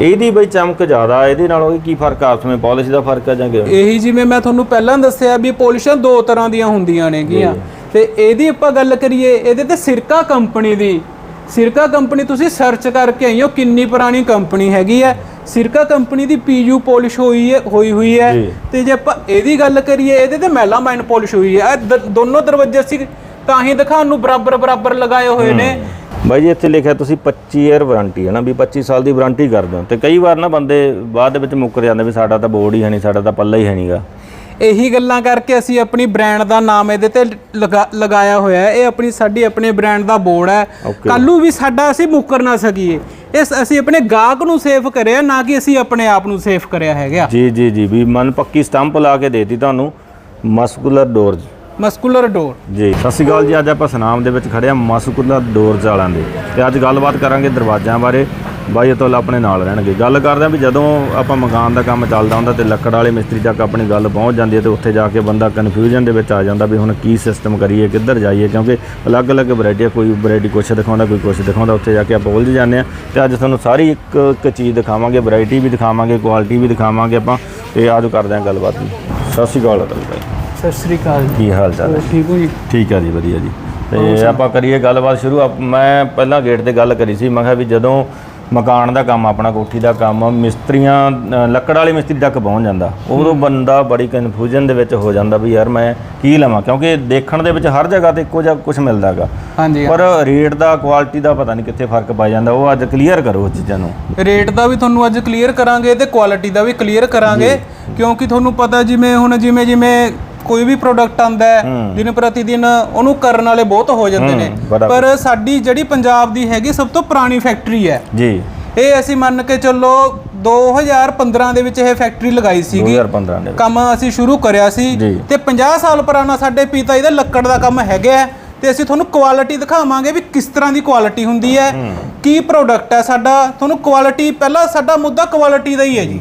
ਇਹਦੀ ਬਈ ਚਮਕ ਜ਼ਿਆਦਾ ਇਹਦੇ ਨਾਲੋਂ ਇਹ ਕੀ ਫ਼ਰਕ ਆ? ਉਸਮੇ ਪਾਲਿਸ਼ ਦਾ ਫ਼ਰਕ ਆ ਜਾਂ ਕਿ ਇਹੀ ਜਿਵੇਂ ਮੈਂ ਤੁਹਾਨੂੰ ਪਹਿਲਾਂ ਦੱਸਿਆ ਵੀ ਪੋਲਿਸ਼ਨ ਦੋ ਤਰ੍ਹਾਂ ਦੀਆਂ ਹੁੰਦੀਆਂ ਨੇਗੀਆਂ। ਤੇ ਇਹਦੀ ਆਪਾਂ ਗੱਲ ਕਰੀਏ ਇਹਦੇ ਤੇ ਸਿਰਕਾ ਕੰਪਨੀ ਦੀ। ਸਿਰਕਾ ਕੰਪਨੀ ਤੁਸੀਂ ਸਰਚ ਕਰਕੇ ਆਈਓ ਕਿੰਨੀ ਪੁਰਾਣੀ ਕੰਪਨੀ ਹੈਗੀ ਹੈ। ਸਿਰਕਾ ਕੰਪਨੀ ਦੀ ਪੀਯੂ ਪੋਲਿਸ਼ ਹੋਈ ਹੈ ਹੋਈ ਹੋਈ ਹੈ। ਤੇ ਜੇ ਆਪਾਂ ਇਹਦੀ ਗੱਲ ਕਰੀਏ ਇਹਦੇ ਤੇ ਮੈਲਾਮਾਈਨ ਪੋਲਿਸ਼ ਹੋਈ ਹੈ। ਦੋਨੋਂ ਦਰਵਾਜ਼ੇ ਅਸੀਂ ਤਾਂ ਹੀ ਦਿਖਾਉਣ ਨੂੰ ਬਰਾਬਰ ਬਰਾਬਰ ਲਗਾਏ ਹੋਏ ਨੇ। ਬਾਈ ਜੀ ਇੱਥੇ ਲਿਖਿਆ ਤੁਸੀਂ 25 ਇਅਰ ਵਾਰੰਟੀ ਹੈ ਨਾ ਵੀ 25 ਸਾਲ ਦੀ ਵਾਰੰਟੀ ਕਰਦੇ ਹੋ। ਤੇ ਕਈ ਵਾਰ ਨਾ ਬੰਦੇ ਬਾਅਦ ਦੇ ਵਿੱਚ ਮੁੱਕਰ ਜਾਂਦੇ ਵੀ ਸਾਡਾ ਤਾਂ ਬੋਰਡ ਹੀ ਹੈ ਨਹੀਂ ਸਾਡਾ ਤਾਂ ਪੱਲਾ ਹੀ ਹੈ ਨਹੀਂਗਾ। ਇਹੀ ਗੱਲਾਂ ਕਰਕੇ ਅਸੀਂ ਆਪਣੀ ਬ੍ਰਾਂਡ ਦਾ ਨਾਮ ਇਹਦੇ ਤੇ ਲਗਾ- ਲਗਾਇਆ ਹੋਇਆ ਹੈ। ਇਹ ਆਪਣੀ ਸਾਡੀ ਆਪਣੇ ਬ੍ਰਾਂਡ ਦਾ ਬੋਰਡ ਹੈ. ਕੱਲੂ ਵੀ ਸਾਡਾ ਅਸੀਂ ਮੁੱਕਰ ਨਾ ਸਕੀਏ। ਇਸ ਅਸੀਂ ਆਪਣੇ ਗਾਹਕ ਨੂੰ ਸੇਫ ਕਰਿਆ ਨਾ ਕਿ ਅਸੀਂ ਆਪਣੇ ਆਪ ਨੂੰ ਸੇਫ ਕਰਿਆ ਹੈਗਾ। ਜੀ ਜੀ ਜੀ ਵੀ ਮਨ ਪੱਕੀ ਸਟੰਪ ਲਾ ਕੇ ਦੇਤੀ ਤੁਹਾਨੂੰ। Muscular doors muscular door. ਜੀ, ਸਤਿ ਸ਼੍ਰੀ ਅਕਾਲ ਜੀ। ਅੱਜ ਆਪਾਂ ਸਨਾਮ ਦੇ ਵਿੱਚ ਖੜੇ ਆ ਮਸਕੂਲਰ ਡੋਰਜ਼ ਵਾਲਿਆਂ ਦੇ। ਤੇ ਅੱਜ ਗੱਲਬਾਤ ਕਰਾਂਗੇ ਦਰਵਾਜ਼ਿਆਂ ਬਾਰੇ। ਬਾਈ ਅਤੁਲ ਆਪਣੇ ਨਾਲ ਰਹਿਣਗੇ। ਗੱਲ ਕਰਦੇ ਆ ਵੀ ਜਦੋਂ ਆਪਾਂ ਮਕਾਨ ਦਾ ਕੰਮ ਚੱਲਦਾ ਹੁੰਦਾ ਤੇ ਲੱਕੜ ਵਾਲੇ ਮਿਸਤਰੀ ਤੱਕ ਆਪਣੀ ਗੱਲ ਪਹੁੰਚ ਜਾਂਦੀ ਹੈ ਤੇ ਉੱਥੇ ਜਾ ਕੇ ਬੰਦਾ ਕਨਫਿਊਜ਼ਨ ਦੇ ਵਿੱਚ ਆ ਜਾਂਦਾ ਵੀ ਹੁਣ ਕੀ ਸਿਸਟਮ ਕਰੀਏ, ਕਿੱਧਰ ਜਾਈਏ, ਕਿਉਂਕਿ ਅਲੱਗ-ਅਲੱਗ ਵੈਰਾਈਟੀ ਕੋਈ ਵੈਰਾਈਟੀ ਕੁਛ ਦਿਖਾਉਂਦਾ, ਕੋਈ ਕੁਛ ਦਿਖਾਉਂਦਾ, ਉੱਥੇ ਜਾ ਕੇ ਆਪਾਂ ਉਲਝ ਜਾਂਦੇ ਆ ਤੇ ਅੱਜ ਤੁਹਾਨੂੰ ਸਾਰੀ ਇੱਕ ਇੱਕ ਚੀਜ਼ ਦਿਖਾਵਾਂਗੇ ਵੈਰਾਈਟੀ ਵੀ ਦਿਖਾਵਾਂਗੇ ਕੁਆਲਿਟੀ ਵੀ ਦਿਖਾਵਾਂਗੇ ਆਪਾਂ। ਤੇ ਆਜੋ ਕਰਦੇ ਆ ਗੱਲਬਾਤ ਜੀ। ਸਤਿ ਸ਼੍ਰੀ ਅਕਾਲ ਅਤੁਲ ਸਤਿ ਸ੍ਰੀ ਅਕਾਲ ਕੀ ਹਾਲ ਚਾਲ ਹੈ? ਠੀਕ ਹੋ ਜੀ? ਠੀਕ ਹੈ ਜੀ ਵਧੀਆ ਜੀ। ਤੇ ਆਪਾਂ ਕਰੀਏ ਗੱਲਬਾਤ ਸ਼ੁਰੂ। ਮੈਂ ਪਹਿਲਾਂ ਗੇਟ ਤੇ ਗੱਲ ਕਰੀ ਸੀ। ਮੈਂ ਕਿਹਾ ਵੀ ਜਦੋਂ ਮਕਾਨ ਦਾ ਕੰਮ ਆਪਣਾ ਕੋਠੀ ਦਾ ਕੰਮ ਮਿਸਤਰੀਆਂ ਲੱਕੜ ਵਾਲੇ ਮਿਸਤਰੀ ਤੱਕ ਪਹੁੰਚ ਜਾਂਦਾ ਉਦੋਂ ਬੰਦਾ ਬੜੀ ਕਨਫਿਊਜ਼ਨ ਦੇ ਵਿੱਚ ਹੋ ਜਾਂਦਾ ਵੀ ਯਾਰ ਮੈਂ ਕੀ ਲਵਾਂ? ਕਿਉਂਕਿ ਦੇਖਣ ਦੇ ਵਿੱਚ ਹਰ ਜਗ੍ਹਾ ਤੇ ਇੱਕੋ ਜਿਹਾ ਕੁਝ ਮਿਲਦਾਗਾ ਹਾਂਜੀ ਪਰ ਰੇਟ ਦਾ ਕੁਆਲਿਟੀ ਦਾ ਪਤਾ ਨਹੀਂ ਕਿੱਥੇ ਫ਼ਰਕ ਪੈ ਜਾਂਦਾ। ਉਹ ਅੱਜ ਕਲੀਅਰ ਕਰੋ ਉਸ ਚੀਜ਼ਾਂ ਨੂੰ। ਰੇਟ ਦਾ ਵੀ ਤੁਹਾਨੂੰ ਅੱਜ ਕਲੀਅਰ ਕਰਾਂਗੇ ਤੇ ਕੁਆਲਿਟੀ ਦਾ ਵੀ ਕਲੀਅਰ ਕਰਾਂਗੇ। ਕਿਉਂਕਿ ਤੁਹਾਨੂੰ ਪਤਾ ਜਿਵੇਂ ਹੁਣ ਜਿਵੇਂ ਜਿਵੇਂ ਕੋਈ ਵੀ ਪ੍ਰੋਡਕਟ ਆਂਦਾ ਦਿਨ ਪ੍ਰਤੀ ਦਿਨ ਉਹਨੂੰ ਕਰਨ ਵਾਲੇ ਬਹੁਤ ਹੋ ਜਾਂਦੇ ਨੇ। ਪਰ ਸਾਡੀ ਜਿਹੜੀ ਪੰਜਾਬ ਦੀ ਹੈਗੀ ਸਭ ਤੋਂ ਪੁਰਾਣੀ ਫੈਕਟਰੀ ਹੈ। ਜੀ। ਇਹ ਅਸੀਂ ਮੰਨ ਕੇ ਚੱਲੋ 2015 ਦੇ ਵਿੱਚ ਇਹ ਫੈਕਟਰੀ ਲਗਾਈ ਸੀਗੀ। 2015 ਦੇ। ਕੰਮ ਅਸੀਂ ਸ਼ੁਰੂ ਕਰਿਆ ਸੀ। ਤੇ 50 ਸਾਲ ਪੁਰਾਣਾ ਸਾਡੇ ਪਿਤਾ ਜੀ ਦਾ ਲੱਕੜ ਦਾ ਕੰਮ ਹੈਗਾ ਤੇ ਅਸੀਂ ਤੁਹਾਨੂੰ ਕੁਆਲਿਟੀ ਦਿਖਾਵਾਂਗੇ ਵੀ ਕਿਸ ਤਰ੍ਹਾਂ ਦੀ ਕੁਆਲਿਟੀ ਹੁੰਦੀ ਹੈ ਕੀ ਪ੍ਰੋਡਕਟ ਹੈ ਸਾਡਾ। ਤੁਹਾਨੂੰ ਕੁਆਲਿਟੀ ਪਹਿਲਾਂ ਸਾਡਾ ਮੁੱਦਾ ਕੁਆਲਿਟੀ ਦਾ ਹੀ ਹੈ ਜੀ।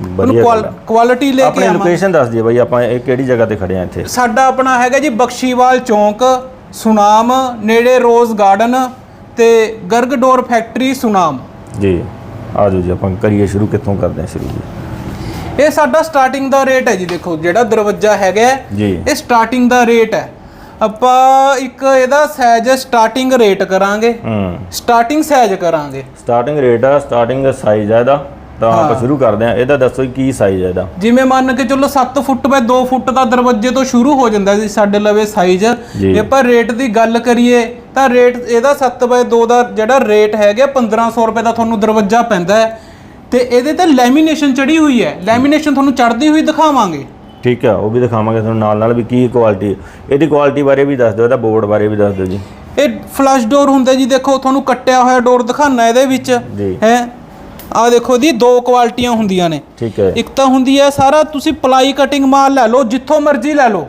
ਵਧੀਆ ਆ। ਕੁਆਲਿਟੀ ਲੈ ਕੇ ਆਪਣੀ ਲੋਕੇਸ਼ਨ ਦੱਸ ਦਿਓ ਬਾਈ ਆਪਾਂ ਇਹ ਕਿਹੜੀ ਜਗ੍ਹਾ ਤੇ ਖੜੇ ਆ ਇੱਥੇ? ਸਾਡਾ ਆਪਣਾ ਹੈਗਾ ਜੀ ਬਖਸ਼ੀਵਾਲ ਚੌਂਕ ਸੁਨਾਮ ਨੇੜੇ ਰੋਜ਼ ਗਾਰਡਨ ਤੇ ਗਰਗ ਡੋਰ ਫੈਕਟਰੀ ਸੁਨਾਮ। ਜੀ ਆਜੋ ਜੀ ਆਪਾਂ ਕਰੀਏ ਸ਼ੁਰੂ ਕਿੱਥੋਂ ਕਰਦੇ ਹਾਂ ਸ਼ੁਰੂ ਜੀ? ਇਹ ਸਾਡਾ ਸਟਾਰਟਿੰਗ ਦਾ ਰੇਟ ਹੈ ਜੀ ਦੇਖੋ ਜਿਹੜਾ ਦਰਵਾਜ਼ਾ ਹੈਗਾ ਇਹ ਸਟਾਰਟਿੰਗ ਦਾ ਰੇਟ ਹੈ। ਆਪਾਂ ਇੱਕ ਇਹਦਾ ਸਾਈਜ਼ ਸਟਾਰਟਿੰਗ ਰੇਟ ਕਰਾਂਗੇ। ਹੂੰ। ਸਟਾਰਟਿੰਗ ਸਾਈਜ਼ ਕਰਾਂਗੇ। ਸਟਾਰਟਿੰਗ ਰੇਟ ਆ ਸਟਾਰਟਿੰਗ ਸਾਈਜ਼ ਆ ਇਹਦਾ। ਤਾਂ ਆਪਾਂ ਸ਼ੁਰੂ ਕਰਦੇ ਆ ਇਹਦਾ ਦੱਸੋ ਕੀ ਸਾਈਜ਼ ਹੈ ਇਹਦਾ? ਜਿਵੇਂ ਮੰਨ ਕੇ ਚੱਲੋ 7 ਫੁੱਟ ਬਾਏ 2 ਫੁੱਟ ਦਾ ਦਰਵਾਜ਼ੇ ਤੋਂ ਸ਼ੁਰੂ ਹੋ ਜਾਂਦਾ ਜੀ ਸਾਡੇ ਲਵੇ ਸਾਈਜ਼ ਜੀ। ਆਪਾਂ ਰੇਟ ਦੀ ਗੱਲ ਕਰੀਏ ਤਾਂ ਰੇਟ ਇਹਦਾ 7 ਬਾਏ 2 ਦਾ ਜਿਹੜਾ ਰੇਟ ਹੈਗਾ 1500 ਰੁਪਏ ਦਾ ਤੁਹਾਨੂੰ ਦਰਵਾਜ਼ਾ ਪੈਂਦਾ ਹੈ। ਤੇ ਇਹਦੇ ਤੇ ਲੈਮੀਨੇਸ਼ਨ ਚੜੀ ਹੋਈ ਹੈ। ਲੈਮੀਨੇਸ਼ਨ ਤੁਹਾਨੂੰ ਚੜਦੀ ਹੋਈ ਦਿਖਾਵਾਂਗੇ। ਠੀਕ ਆ ਉਹ ਵੀ ਦਿਖਾਵਾਂਗੇ ਤੁਹਾਨੂੰ ਨਾਲ ਨਾਲ ਵੀ ਕੀ ਕੁਆਲਿਟੀ ਇਹਦੀ ਕੁਆਲਿਟੀ ਬਾਰੇ ਵੀ ਦੱਸ ਦਿਓ ਇਹਦਾ ਬੋਰਡ ਬਾਰੇ ਵੀ ਦੱਸ ਦਿਓ ਜੀ। ਇਹ ਫਲਸ਼ ਡੋਰ ਹੁੰਦਾ ਜੀ ਦੇਖੋ ਤੁਹਾਨੂੰ ਕੱਟਿਆ ਹੋਇਆ ਡੋਰ ਦਿਖਾਣਾ ਇਹਦੇ ਵਿੱਚ। ਹੈ? ਆ ਦੇਖੋ ਦੀ ਦੋ ਕੁਆਲਿਟੀਆਂ ਹੁੰਦੀਆਂ ਨੇ। ਠੀਕ ਹੈ। ਇੱਕ ਤਾਂ ਹੁੰਦੀ ਹੈ ਸਾਰਾ ਤੁਸੀਂ ਪਲਾਈ ਕਟਿੰਗ ਮਾਲ ਲੈ ਲਓ ਜਿੱਥੋਂ ਮਰਜ਼ੀ ਲੈ ਲਓ।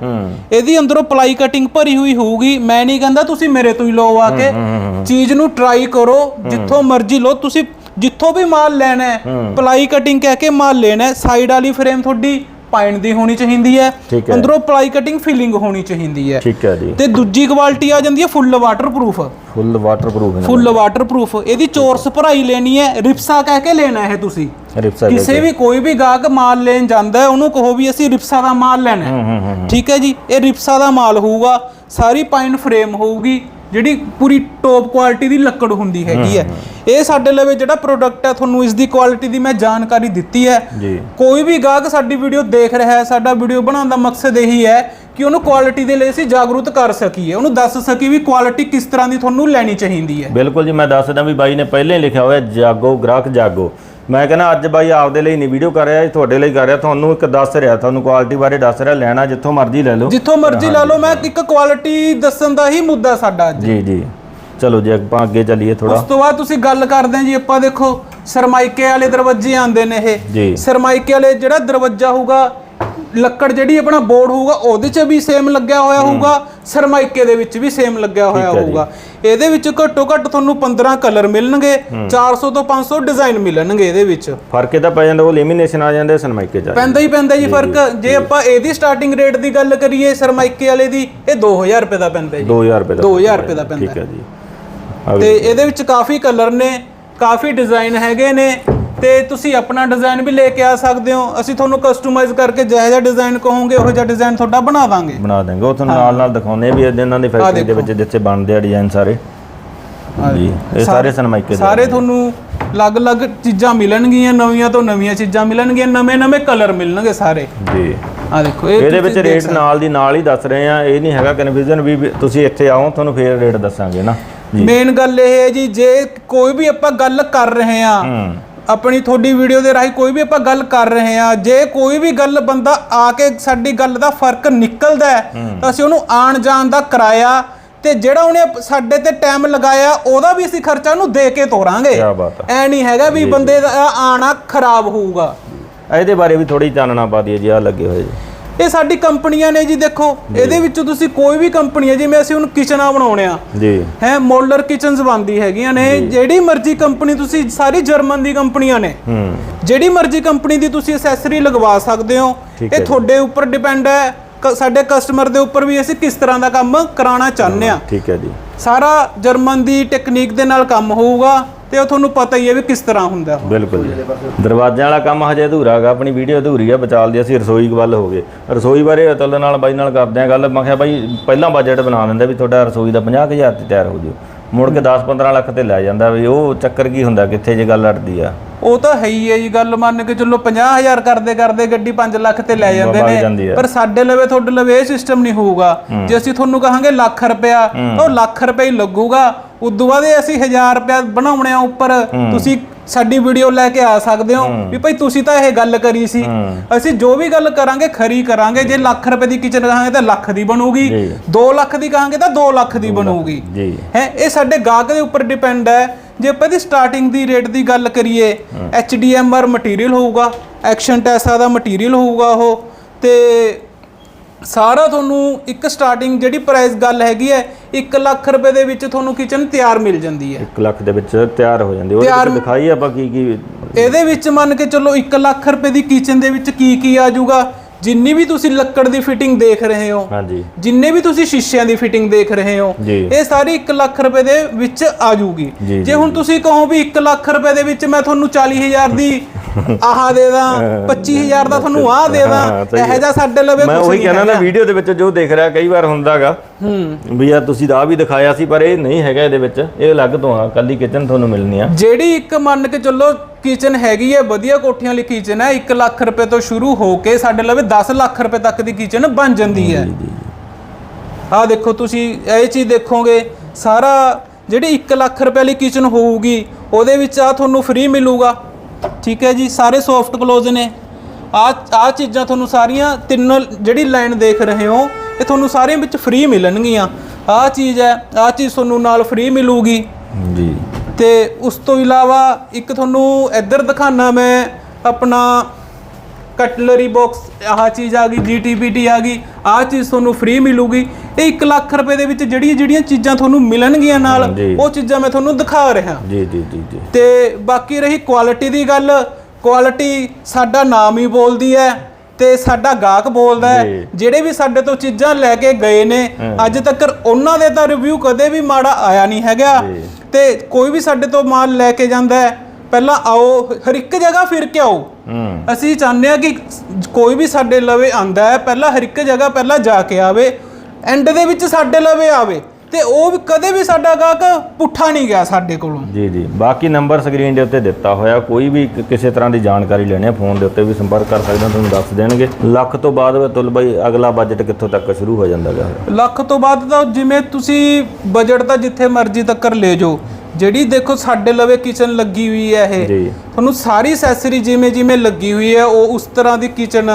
ਇਹਦੀ ਅੰਦਰੋਂ ਪਲਾਈ ਕਟਿੰਗ ਭਰੀ ਹੋਈ ਹੋਊਗੀ। ਮੈਂ ਨਹੀਂ ਕਹਿੰਦਾ ਤੁਸੀਂ ਮੇਰੇ ਤੋਂ ਹੀ ਲਓ ਆ ਕੇ। ਚੀਜ਼ ਨੂੰ ਟਰਾਈ ਕਰੋ ਜਿੱਥੋਂ ਮਰਜ਼ੀ ਲਓ। ਤੁਸੀਂ ਜਿੱਥੋਂ ਵੀ ਮਾਲ ਲੈਣਾ ਹੈ ਪਲਾਈ ਕਟਿੰਗ ਕਹਿ ਕੇ ਮਾਲ ਲੈਣਾ ਹੈ। ਸਾਈਡ ਵਾਲੀ ਫਰੇਮ ਤੁਹਾਡੀ ਪਾਇਣ ਦੀ ਹੋਣੀ ਚਾਹੀਦੀ ਹੈ। ਅੰਦਰੋਂ ਪਲਾਈ ਕਟਿੰਗ ਫਿਲਿੰਗ ਹੋਣੀ ਚਾਹੀਦੀ ਹੈ। ਠੀਕ ਹੈ ਜੀ। ਤੇ ਦੂਜੀ ਕੁਆਲਿਟੀ ਆ ਜਾਂਦੀ ਹੈ full waterproof full waterproof full waterproof ਇਹਦੀ ਚੋਰਸ ਭਰਾਈ ਲੈਣੀ ਹੈ ਰਿਪਸਾ ਕਹਿ ਕੇ ਲੈਣਾ ਹੈ ਤੁਸੀਂ। ਰਿਪਸਾ ਕਿਸੇ ਵੀ ਕੋਈ ਵੀ ਗਾਹਕ ਮਾਲ ਲੈਣ ਜਾਂਦਾ ਉਹਨੂੰ ਕਹੋ ਵੀ ਅਸੀਂ ਰਿਪਸਾ ਦਾ ਮਾਲ ਲੈਣਾ ਠੀਕ ਹੈ ਜੀ ਇਹ ਰਿਪਸਾ ਦਾ ਮਾਲ ਹੋਊਗਾ ਸਾਰੀ ਪਾਈਨ ਫਰੇਮ ਹੋਊਗੀ ਜਿਹੜੀ ਪੂਰੀ ਟੌਪ ਕੁਆਲਿਟੀ ਦੀ ਲੱਕੜ ਹੁੰਦੀ ਹੈਗੀ ਹੈ। ਇਹ ਸਾਡੇ ਲਵੇ ਜਿਹੜਾ ਪ੍ਰੋਡਕਟ ਹੈ ਤੁਹਾਨੂੰ ਇਸ ਦੀ ਕੁਆਲਿਟੀ ਦੀ ਮੈਂ ਜਾਣਕਾਰੀ ਦਿੱਤੀ ਹੈ। ਕੋਈ ਵੀ ਗਾਹਕ ਸਾਡੀ ਵੀਡੀਓ ਦੇਖ ਰਿਹਾ ਹੈ ਸਾਡਾ ਵੀਡੀਓ ਬਣਾਉਣ ਦਾ ਮਕਸਦ ਇਹੀ ਹੈ ਕਿ ਉਹਨੂੰ ਕੁਆਲਿਟੀ ਦੇ ਲਈ ਅਸੀਂ ਜਾਗਰੂਕ ਕਰ ਸਕੀਏ। ਉਹਨੂੰ ਦੱਸ ਸਕੀਏ ਵੀ ਕੁਆਲਿਟੀ ਕਿਸ ਤਰ੍ਹਾਂ ਦੀ ਤੁਹਾਨੂੰ ਲੈਣੀ ਚਾਹੀਦੀ ਹੈ। ਬਿਲਕੁਲ ਜੀ ਮੈਂ ਦੱਸਦਾ ਵੀ ਬਾਈ ਨੇ ਪਹਿਲਾਂ ਹੀ ਲਿਖਿਆ ਹੋਇਆ ਜਾਗੋ ਗ੍ਰਾਹਕ ਜਾਗੋ। ਮੈਂ ਕਹਿੰਦਾ ਅੱਜ ਬਾਈ ਆਪਦੇ ਲਈ ਨਹੀਂ ਵੀਡੀਓ ਕਰ ਰਿਹਾ ਤੁਹਾਡੇ ਲਈ ਕਰ ਰਿਹਾ। ਤੁਹਾਨੂੰ ਇੱਕ ਦੱਸ ਰਿਹਾ ਤੁਹਾਨੂੰ ਕੁਆਲਿਟੀ ਬਾਰੇ ਦੱਸ ਰਿਹਾ ਲੈਣਾ ਜਿੱਥੋਂ ਮਰਜ਼ੀ ਲੈ ਲਓ। ਜਿੱਥੋਂ ਮਰਜ਼ੀ ਲੈ ਲਓ ਮੈਂ ਇੱਕ ਕੁਆਲਿਟੀ ਦੱਸਣ ਦਾ ਹੀ ਮੁੱਦਾ ਸਾਡਾ ਅੱਜ। ਜੀ ਜੀ। ਚਲੋ ਜੀ ਆਪਾਂ ਅੱਗੇ ਚੱਲੀਏ ਥੋੜਾ ਉਸ ਤੋਂ ਬਾਅਦ ਤੁਸੀਂ ਗੱਲ ਕਰਦੇ ਹਾਂ ਜੀ ਆਪਾਂ ਦੇਖੋ ਸਰਮਾਈਕੇ ਵਾਲੇ ਦਰਵਾਜ਼ੇ ਆਉਂਦੇ ਨੇ ਇਹ। ਸਰਮਾਈਕੇ ਵਾਲੇ ਜਿਹੜਾ ਦਰਵਾਜ਼ਾ ਹੋਊਗਾ ਲੱਕੜ ਜਿਹੜੀ ਆਪਣਾ ਬੋਰਡ ਹੋਊਗਾ ਉਹਦੇ 'ਚ ਵੀ ਸੇਮ ਲੱਗਿਆ ਹੋਇਆ ਹੋਊਗਾ ਸਰਮਾਈਕੇ ਦੇ ਵਿੱਚ ਵੀ ਸੇਮ ਲੱਗਿਆ ਹੋਇਆ ਠੀਕ ਹੈ ਜੀ। ਹੋਊਗਾ। ਇਹਦੇ ਵਿੱਚ ਘੱਟੋ ਘੱਟ ਤੁਹਾਨੂੰ 15 ਕਲਰ ਮਿਲਣਗੇ 400 ਤੋਂ 500 ਡਿਜ਼ਾਈਨ ਮਿਲਣਗੇ ਇਹਦੇ ਵਿੱਚ। ਫ਼ਰਕ ਇਹਦਾ ਪੈ ਜਾਂਦਾ ਉਹ ਲੈਮੀਨੇਸ਼ਨ ਆ ਜਾਂਦੇ ਸਨਮਾਈਕੇ ਚ ਆ ਪੈਂਦਾ ਹੀ ਪੈਂਦਾ ਜੀ ਫ਼ਰਕ। ਜੇ ਆਪਾਂ ਇਹਦੀ ਸਟਾਰਟਿੰਗ ਰੇਟ ਦੀ ਗੱਲ ਕਰੀਏ ਸਰਮਾਈਕੇ ਵਾਲੇ ਦੀ ਇਹ 2000 ਰੁਪਏ ਦਾ ਪੈਂਦਾ ਜੀ। 2000 ਰੁਪਏ ਦਾ 2000 ਰੁਪਏ ਦਾ ਪੈਂਦਾ। ਠੀਕ ਹੈ ਜੀ। ਤੇ ਇਹਦੇ ਵਿੱਚ ਕਾਫੀ ਕਲਰ ਨੇ ਕਾਫੀ ਡਿਜ਼ਾਈਨ ਹੈਗੇ ਨੇ ਤੇ ਤੁਸੀਂ ਆਪਣਾ ਡਿਜ਼ਾਈਨ ਵੀ ਲੈ ਕੇ ਆ ਸਕਦੇ ਹੋ। ਅਸੀਂ ਤੁਹਾਨੂੰ ਕਸਟਮਾਈਜ਼ ਕਰਕੇ ਜਿਹੋ ਜਿਹਾ ਡਿਜ਼ਾਈਨ ਕਹੋਗੇ ਉਹੋ ਜਿਹਾ ਡਿਜ਼ਾਈਨ ਤੁਹਾਡਾ ਬਣਾ ਦਾਂਗੇ। ਬਣਾ ਦੇਂਗੇ ਉਹ ਤੁਹਾਨੂੰ ਨਾਲ ਨਾਲ ਦਿਖਾਉਨੇ ਵੀ ਇਹਨਾਂ ਦੀ ਫੈਕਟਰੀ ਦੇ ਵਿੱਚ ਜਿੱਥੇ ਬਣਦੇ ਆ ਡਿਜ਼ਾਈਨ ਸਾਰੇ। ਜੀ ਇਹ ਸਾਰੇ ਸਨਮਾਈਕੇ ਦੇ ਸਾਰੇ ਤੁਹਾਨੂੰ ਅਲੱਗ-ਅਲੱਗ ਚੀਜ਼ਾਂ ਮਿਲਣਗੀਆਂ ਨਵੀਆਂ ਤੋਂ ਨਵੀਆਂ ਚੀਜ਼ਾਂ ਮਿਲਣਗੀਆਂ ਨਵੇਂ-ਨਵੇਂ ਕਲਰ ਮਿਲਣਗੇ ਸਾਰੇ। ਜੀ। ਆ ਦੇਖੋ ਇਹ ਇਹਦੇ ਵਿੱਚ ਰੇਟ ਨਾਲ ਦੀ ਨਾਲ ਹੀ ਦੱਸ ਰਹੇ ਆ ਇਹ ਨਹੀਂ ਹੈਗਾ ਕਨਫਿਊਜ਼ਨ ਵੀ ਤੁਸੀਂ ਇੱਥੇ ਆਓ ਤੁਹਾਨੂੰ ਫੇਰ ਰੇਟ ਦੱਸਾਂਗੇ ਨਾ। ਮੇਨ ਗੱਲ ਇਹ ਹੈ ਜੀ ਜੇ ਕੋਈ ਵੀ ਆਪਾਂ ਗੱਲ ਕਰ ਰਹੇ ਆ ਆਪਣੀ ਤੁਹਾਡੀ ਵੀਡੀਓ ਦੇ ਰਾਹੀਂ ਕੋਈ ਵੀ ਆਪਾਂ ਗੱਲ ਕਰ ਰਹੇ ਆ ਜੇ ਕੋਈ ਵੀ ਗੱਲ ਬੰਦਾ ਆ ਕੇ ਸਾਡੀ ਗੱਲ ਦਾ ਫ਼ਰਕ ਨਿਕਲਦਾ ਤਾਂ ਅਸੀਂ ਉਹਨੂੰ ਆਣ ਜਾਣ ਦਾ ਕਿਰਾਇਆ ਤੇ ਜਿਹੜਾ ਉਹਨੇ ਸਾਡੇ ਤੇ ਟਾਈਮ ਲਗਾਇਆ ਉਹਦਾ ਵੀ ਅਸੀਂ ਖਰਚਾ ਉਹਨੂੰ ਦੇ ਕੇ ਤੋਰਾਂਗੇ। ਐ ਨਹੀਂ ਹੈਗਾ ਵੀ ਬੰਦੇ ਦਾ ਆਣਾ ਖਰਾਬ ਹੋਊਗਾ। ਇਹਦੇ ਬਾਰੇ ਵੀ ਥੋੜੀ ਚਾਨਣਾ ਪਾ ਦਈਏ ਜੀ ਆ ਲੱਗੇ ਹੋਏ ਜੀ। ਇਹ ਸਾਡੀ ਕੰਪਨੀਆਂ ਨੇ ਜੀ ਦੇਖੋ ਇਹਦੇ ਵਿੱਚੋਂ ਤੁਸੀਂ ਕੋਈ ਵੀ ਕੰਪਨੀ ਹੈ ਜਿਵੇਂ ਅਸੀਂ ਹੁਣ ਕਿਚਨਾਂ ਬਣਾਉਣੇ ਆ। ਜੀ। ਹੈ ਮੋਡਲਰ ਕਿਚਨਸ ਬਣਦੀ ਹੈਗੀਆਂ ਨੇ। ਜਿਹੜੀ ਮਰਜ਼ੀ ਕੰਪਨੀ ਤੁਸੀਂ ਸਾਰੀ ਜਰਮਨ ਦੀ ਕੰਪਨੀਆਂ ਨੇ। ਹੂੰ। ਜਿਹੜੀ ਮਰਜ਼ੀ ਕੰਪਨੀ ਦੀ ਤੁਸੀਂ ਐਸੈਸਰੀ ਲਗਵਾ ਸਕਦੇ ਹੋ। ਇਹ ਤੁਹਾਡੇ ਉੱਪਰ ਡਿਪੈਂਡ ਹੈ। ਸਾਡੇ ਕਸਟਮਰ ਦੇ ਉੱਪਰ ਵੀ ਅਸੀਂ ਕਿਸ ਤਰ੍ਹਾਂ ਦਾ ਕੰਮ ਕਰਾਉਣਾ ਚਾਹੁੰਦੇ ਆ ਠੀਕ ਹੈ ਜੀ। ਸਾਰਾ ਜਰਮਨ ਦੀ ਟੈਕਨੀਕ ਦੇ ਨਾਲ ਕੰਮ ਹੋਊਗਾ। ਤੇ ਉਹ ਤੁਹਾਨੂੰ ਪਤਾ ਹੀ ਹੈ ਵੀ ਕਿਸ ਤਰ੍ਹਾਂ ਹੁੰਦਾ ਉਹ। ਬਿਲਕੁਲ ਜੀ। ਦਰਵਾਜ਼ਿਆਂ ਵਾਲਾ ਕੰਮ ਹਜੇ ਅਧੂਰਾ ਹੈਗਾ ਆਪਣੀ ਵੀਡੀਓ ਅਧੂਰੀ ਆ ਬਚਾਲ ਦੀ ਅਸੀਂ ਰਸੋਈ ਵੱਲ ਹੋ ਗਏ। ਰਸੋਈ ਬਾਰੇ ਅਤਲ ਨਾਲ ਬਾਈ ਨਾਲ ਕਰਦੇ ਆ ਗੱਲ ਮੈਂ ਕਿਹਾ ਬਾਈ ਪਹਿਲਾਂ ਬਜਟ ਬਣਾ ਦਿੰਦੇ ਵੀ ਤੁਹਾਡਾ ਰਸੋਈ ਦਾ 50000 ਤੇ ਤਿਆਰ ਹੋ ਜੂ ਮੁੜ ਕੇ 10-15 ਲੱਖ ਤੇ ਲੈ ਜਾਂਦਾ ਵੀ ਉਹ ਚੱਕਰ ਕੀ ਹੁੰਦਾ ਕਿੱਥੇ ਜੇ ਗੱਲ ਅੜਦੀ ਆ। ਉਹ ਤਾਂ ਹੈ ਹੀ ਹੈ ਜੀ ਗੱਲ ਮੰਨ ਕੇ ਚੱਲੋ 50000 ਕਰਦੇ ਕਰਦੇ ਗੱਡੀ 5 ਲੱਖ ਤੇ ਲੈ ਜਾਂਦੇ ਵਗ ਜਾਂਦੀ ਨੇ ਹੈ। ਪਰ ਸਾਡੇ ਲਵੇ ਤੁਹਾਡੇ ਲਵੇ ਇਹ ਸਿਸਟਮ ਨਹੀਂ ਹੋਊਗਾ। ਜੇ ਅਸੀਂ ਤੁਹਾਨੂੰ ਕਹਾਂਗੇ ਲੱਖ ਰੁਪਇਆ ਤਾਂ ਉਹ ਲੱਖ ਰੁਪਏ ਹੀ ਲੱਗੂਗਾ। ਉਦੋਂ ਬਾਅਦ ਇਹ ਅਸੀਂ 1000 ਰੁਪਇਆ ਬਣਾਉਣੇ ਆ ਉੱਪਰ। ਤੁਸੀਂ ਸਾਡੀ ਵੀਡੀਓ ਲੈ ਕੇ ਆ ਸਕਦੇ ਹੋ ਵੀ ਭਾਈ ਤੁਸੀਂ ਤਾਂ ਇਹ ਗੱਲ ਕਰੀ ਸੀ। ਅਸੀਂ ਜੋ ਵੀ ਗੱਲ ਕਰਾਂਗੇ ਖਰੀ ਕਰਾਂਗੇ। ਜੇ ਲੱਖ ਰੁਪਏ ਦੀ ਕਿਚਨ ਕਹਾਂਗੇ ਤਾਂ ਲੱਖ ਦੀ ਬਣੂਗੀ। ਜੀ। 2 ਲੱਖ ਦੀ ਕਹਾਂਗੇ ਤਾਂ 2 ਲੱਖ ਦੀ ਬਣੂਗੀ। ਹੈ ਇਹ ਸਾਡੇ ਗਾਹਕ ਦੇ ਉੱਪਰ ਡਿਪੈਂਡ ਹੈ। ਜੇ ਆਪਾਂ ਇਹਦੀ ਸਟਾਰਟਿੰਗ ਦੀ ਰੇਟ ਦੀ ਗੱਲ ਕਰੀਏ HDMR ਮਟੀਰੀਅਲ ਹੋਊਗਾ ਐਕਸ਼ਨ ਟੈਸਾ ਦਾ ਮਟੀਰੀਅਲ ਹੋਊਗਾ ਉਹ ਤੇ ਸਾਰਾ ਤੁਹਾਨੂੰ ਇੱਕ ਸਟਾਰਟਿੰਗ ਜਿਹੜੀ ਪ੍ਰਾਈਸ ਗੱਲ ਹੈਗੀ ਹੈ 1 ਲੱਖ ਰੁਪਏ ਦੇ ਵਿੱਚ ਤੁਹਾਨੂੰ ਕਿਚਨ ਤਿਆਰ ਮਿਲ ਜਾਂਦੀ ਹੈ। 1 ਲੱਖ ਦੇ ਵਿੱਚ ਤਿਆਰ ਹੋ ਜਾਂਦੀ ਉਹਦੇ ਵਿੱਚ ਦਿਖਾਈ ਆਪਾਂ ਕੀ ਕੀ ਇਹਦੇ ਵਿੱਚ ਮੰਨ ਕੇ ਚੱਲੋ 1 ਲੱਖ ਰੁਪਏ ਦੀ ਕਿਚਨ ਦੇ ਵਿੱਚ ਕੀ ਕੀ ਆ ਜਾਊਗਾ। ਜਿੰਨੀ ਵੀ ਤੁਸੀਂ ਲੱਕੜ ਦੀ ਫਿਟਿੰਗ ਦੇਖ ਰਹੇ ਹੋ ਹਾਂਜੀ ਜਿੰਨੇ ਵੀ ਤੁਸੀਂ ਸ਼ੀਸ਼ਿਆਂ ਦੀ ਫਿਟਿੰਗ ਦੇਖ ਰਹੇ ਹੋ ਜੀ। ਇਹ ਸਾਰੀ 1 ਲੱਖ ਰੁਪਏ ਦੇ ਵਿੱਚ ਆ ਜੂਗੀ ਜੀ, ਜੇ ਹੁਣ ਤੁਸੀਂ ਕਹੋ ਵੀ 1 ਲੱਖ ਰੁਪਏ ਦੇ ਵਿੱਚ ਮੈਂ ਤੁਹਾਨੂੰ 40000 ਦੀ ਆਹ ਦੇ ਦਾਂ 25000 ਦਾ ਤੁਹਾਨੂੰ ਆਹ ਦੇ ਹਾਂ, ਦਾਂ ਸਹੀ ਇਹੋ ਜਿਹਾ ਸਾਡੇ ਲਵੇ ਮੈਂ ਕੁਛ ਉਹੀ ਨਹੀਂ ਕਹਿੰਦਾ ਨਾ ਹੈਗਾ। ਵੀਡੀਓ ਦੇ ਵਿੱਚ ਜੋ ਦੇਖ ਰਿਹਾ ਕਈ ਵਾਰ ਹੁੰਦਾਗਾ ਹੂੰ। ਵੀ ਯਾਰ ਤੁਸੀਂ ਦਾ ਵੀ ਦਿਖਾਇਆ ਸੀ ਪਰ ਇਹ ਨਹੀਂ ਹੈਗਾ ਇਹਦੇ ਵਿੱਚ। ਇਹ ਅਲੱਗ ਤੋਂ ਆ ਕੱਲੀ ਕਿਚਨ ਤੁਹਾਨੂੰ ਮਿਲਣੀ ਆ। ਜਿਹੜੀ ਇੱਕ ਮੰਨ ਕੇ ਚੱਲੋ ਕਿਚਨ ਹੈਗੀ ਹੈ ਵਧੀਆ ਕੋਠੀਆਂ ਵਾਲੀ ਕਿਚਨ ਹੈ 1 ਲੱਖ ਰੁਪਏ ਤੋਂ ਸ਼ੁਰੂ ਹੋ ਕੇ ਸਾਡੇ ਲਵੇ 10 ਲੱਖ ਰੁਪਏ ਤੱਕ ਦੀ ਕਿਚਨ ਬਣ ਜਾਂਦੀ ਹੈ। ਆਹ ਦੇਖੋ ਤੁਸੀਂ ਇਹ ਚੀਜ਼ ਦੇਖੋਗੇ ਸਾਰਾ ਜਿਹੜੀ 1 ਲੱਖ ਰੁਪਏ ਵਾਲੀ ਕਿਚਨ ਹੋਊਗੀ ਉਹਦੇ ਵਿੱਚ ਆ ਤੁਹਾਨੂੰ ਫ੍ਰੀ ਮਿਲੂਗਾ। ਠੀਕ ਹੈ ਜੀ ਸਾਰੇ ਸੌਫਟ ਕਲੋਜ਼ ਨੇ। ਆ ਆ ਚੀਜ਼ਾਂ ਤੁਹਾਨੂੰ ਸਾਰੀਆਂ ਤਿੰਨ ਜਿਹੜੀ ਲਾਈਨ ਦੇਖ ਰਹੇ ਹੋ ਇਹ ਤੁਹਾਨੂੰ ਸਾਰੀਆਂ ਵਿੱਚ ਫ੍ਰੀ ਮਿਲਣਗੀਆਂ। ਆ ਚੀਜ਼ ਹੈ ਆ ਚੀਜ਼ ਤੁਹਾਨੂੰ ਨਾਲ ਫ੍ਰੀ ਮਿਲੂਗੀ। ਜੀ। ਤੇ ਉਸ ਤੋਂ ਇਲਾਵਾ ਇੱਕ ਤੁਹਾਨੂੰ ਇੱਧਰ ਦਿਖਾਣਾ ਮੈਂ ਆਪਣਾ ਕਟਲਰੀ ਬਾਕਸ ਆਹ ਚੀਜ਼ ਆ ਗਈ ਜੀਟੀਪੀਟੀ ਆ ਗਈ ਆਹ ਚੀਜ਼ ਤੁਹਾਨੂੰ ਫ੍ਰੀ ਮਿਲੂਗੀ। ਇਹ 1 ਲੱਖ ਰੁਪਏ ਦੇ ਵਿੱਚ ਜਿਹੜੀਆਂ ਜਿਹੜੀਆਂ ਚੀਜ਼ਾਂ ਤੁਹਾਨੂੰ ਮਿਲਣਗੀਆਂ ਨਾਲ। ਉਹ ਚੀਜ਼ਾਂ ਮੈਂ ਤੁਹਾਨੂੰ ਦਿਖਾ ਰਿਹਾ। ਜੀ ਜੀ ਜੀ ਜੀ। ਤੇ ਬਾਕੀ ਰਹੀ ਕੁਆਲਿਟੀ ਦੀ ਗੱਲ। ਕੁਆਲਿਟੀ ਸਾਡਾ ਨਾਮ ਹੀ ਬੋਲਦੀ ਹੈ। ਤੇ ਸਾਡਾ ਗਾਹਕ ਬੋਲਦਾ ਹੈ। ਜਿਹੜੇ ਵੀ ਸਾਡੇ ਤੋਂ ਚੀਜ਼ਾਂ ਲੈ ਕੇ ਗਏ ਨੇ ਅੱਜ ਤੱਕ ਉਹਨਾਂ ਦੇ ਤਾਂ ਰਿਵਿਊ ਕਦੇ ਵੀ ਮਾੜਾ ਆਇਆ ਨਹੀਂ ਹੈਗਾ। ਤੇ ਕੋਈ ਵੀ ਸਾਡੇ ਤੋਂ ਮਾਲ ਲੈ ਕੇ ਜਾਂਦਾ ਹੈ ਪਹਿਲਾਂ ਆਓ ਹਰ ਇੱਕ ਜਗ੍ਹਾ ਫਿਰ ਕੇ ਆਓ। ਅਸੀਂ ਚਾਹੁੰਦੇ ਹਾਂ ਕਿ ਕੋਈ ਵੀ ਸਾਡੇ ਲਵੇ ਆਂਦਾ ਹੈ ਪਹਿਲਾਂ ਹਰ ਇੱਕ ਜਗ੍ਹਾ ਪਹਿਲਾਂ ਜਾ ਕੇ ਆਵੇ ਐਂਡ ਦੇ ਵਿੱਚ ਸਾਡੇ ਲਵੇ ਆਵੇ। ਤੇ ਉਹ ਵੀ ਕਦੇ ਵੀ ਸਾਡਾ ਗਾਹਕ ਪੁੱਠਾ ਨਹੀਂ ਗਿਆ ਸਾਡੇ ਕੋਲੋਂ। ਜੀ ਜੀ। ਬਾਕੀ ਨੰਬਰ ਸਕਰੀਨ ਦੇ ਉੱਤੇ ਦਿੱਤਾ ਹੋਇਆ ਕੋਈ ਵੀ ਕਿਸੇ ਤਰ੍ਹਾਂ ਦੀ ਜਾਣਕਾਰੀ ਲੈਣੀ ਹੈ ਫੋਨ ਦੇ ਉੱਤੇ ਵੀ ਸੰਪਰਕ ਕਰ ਸਕਦੇ ਹੋ ਤੁਹਾਨੂੰ ਦੱਸ ਦੇਣਗੇ। ਲੱਖ ਤੋਂ ਬਾਅਦ ਤੁਲ ਬਾਈ ਅਗਲਾ ਬਜਟ ਕਿੱਥੋਂ ਤੱਕ ਸ਼ੁਰੂ ਹੋ ਜਾਂਦਾ ਗਾ। ਲੱਖ ਤੋਂ ਬਾਅਦ ਤਾਂ ਜਿਵੇਂ ਤੁਸੀਂ ਬਜਟ ਤਾਂ ਜਿੱਥੇ ਮਰਜ਼ੀ ਤੱਕ ਲੈ ਜਾਓ ਜਿਹੜੀ ਦੇਖੋ ਸਾਡੇ ਲਵੇ ਕਿਚਨ ਲੱਗੀ ਹੋਈ ਹੈ ਇਹ। ਤੁਹਾਨੂੰ ਸਾਰੀ ਐਕਸੈਸਰੀ ਜਿਵੇਂ ਜਿਵੇਂ ਲੱਗੀ ਹੋਈ ਹੈ ਉਹ ਉਸ ਤਰ੍ਹਾਂ ਦੀ ਕਿਚਨ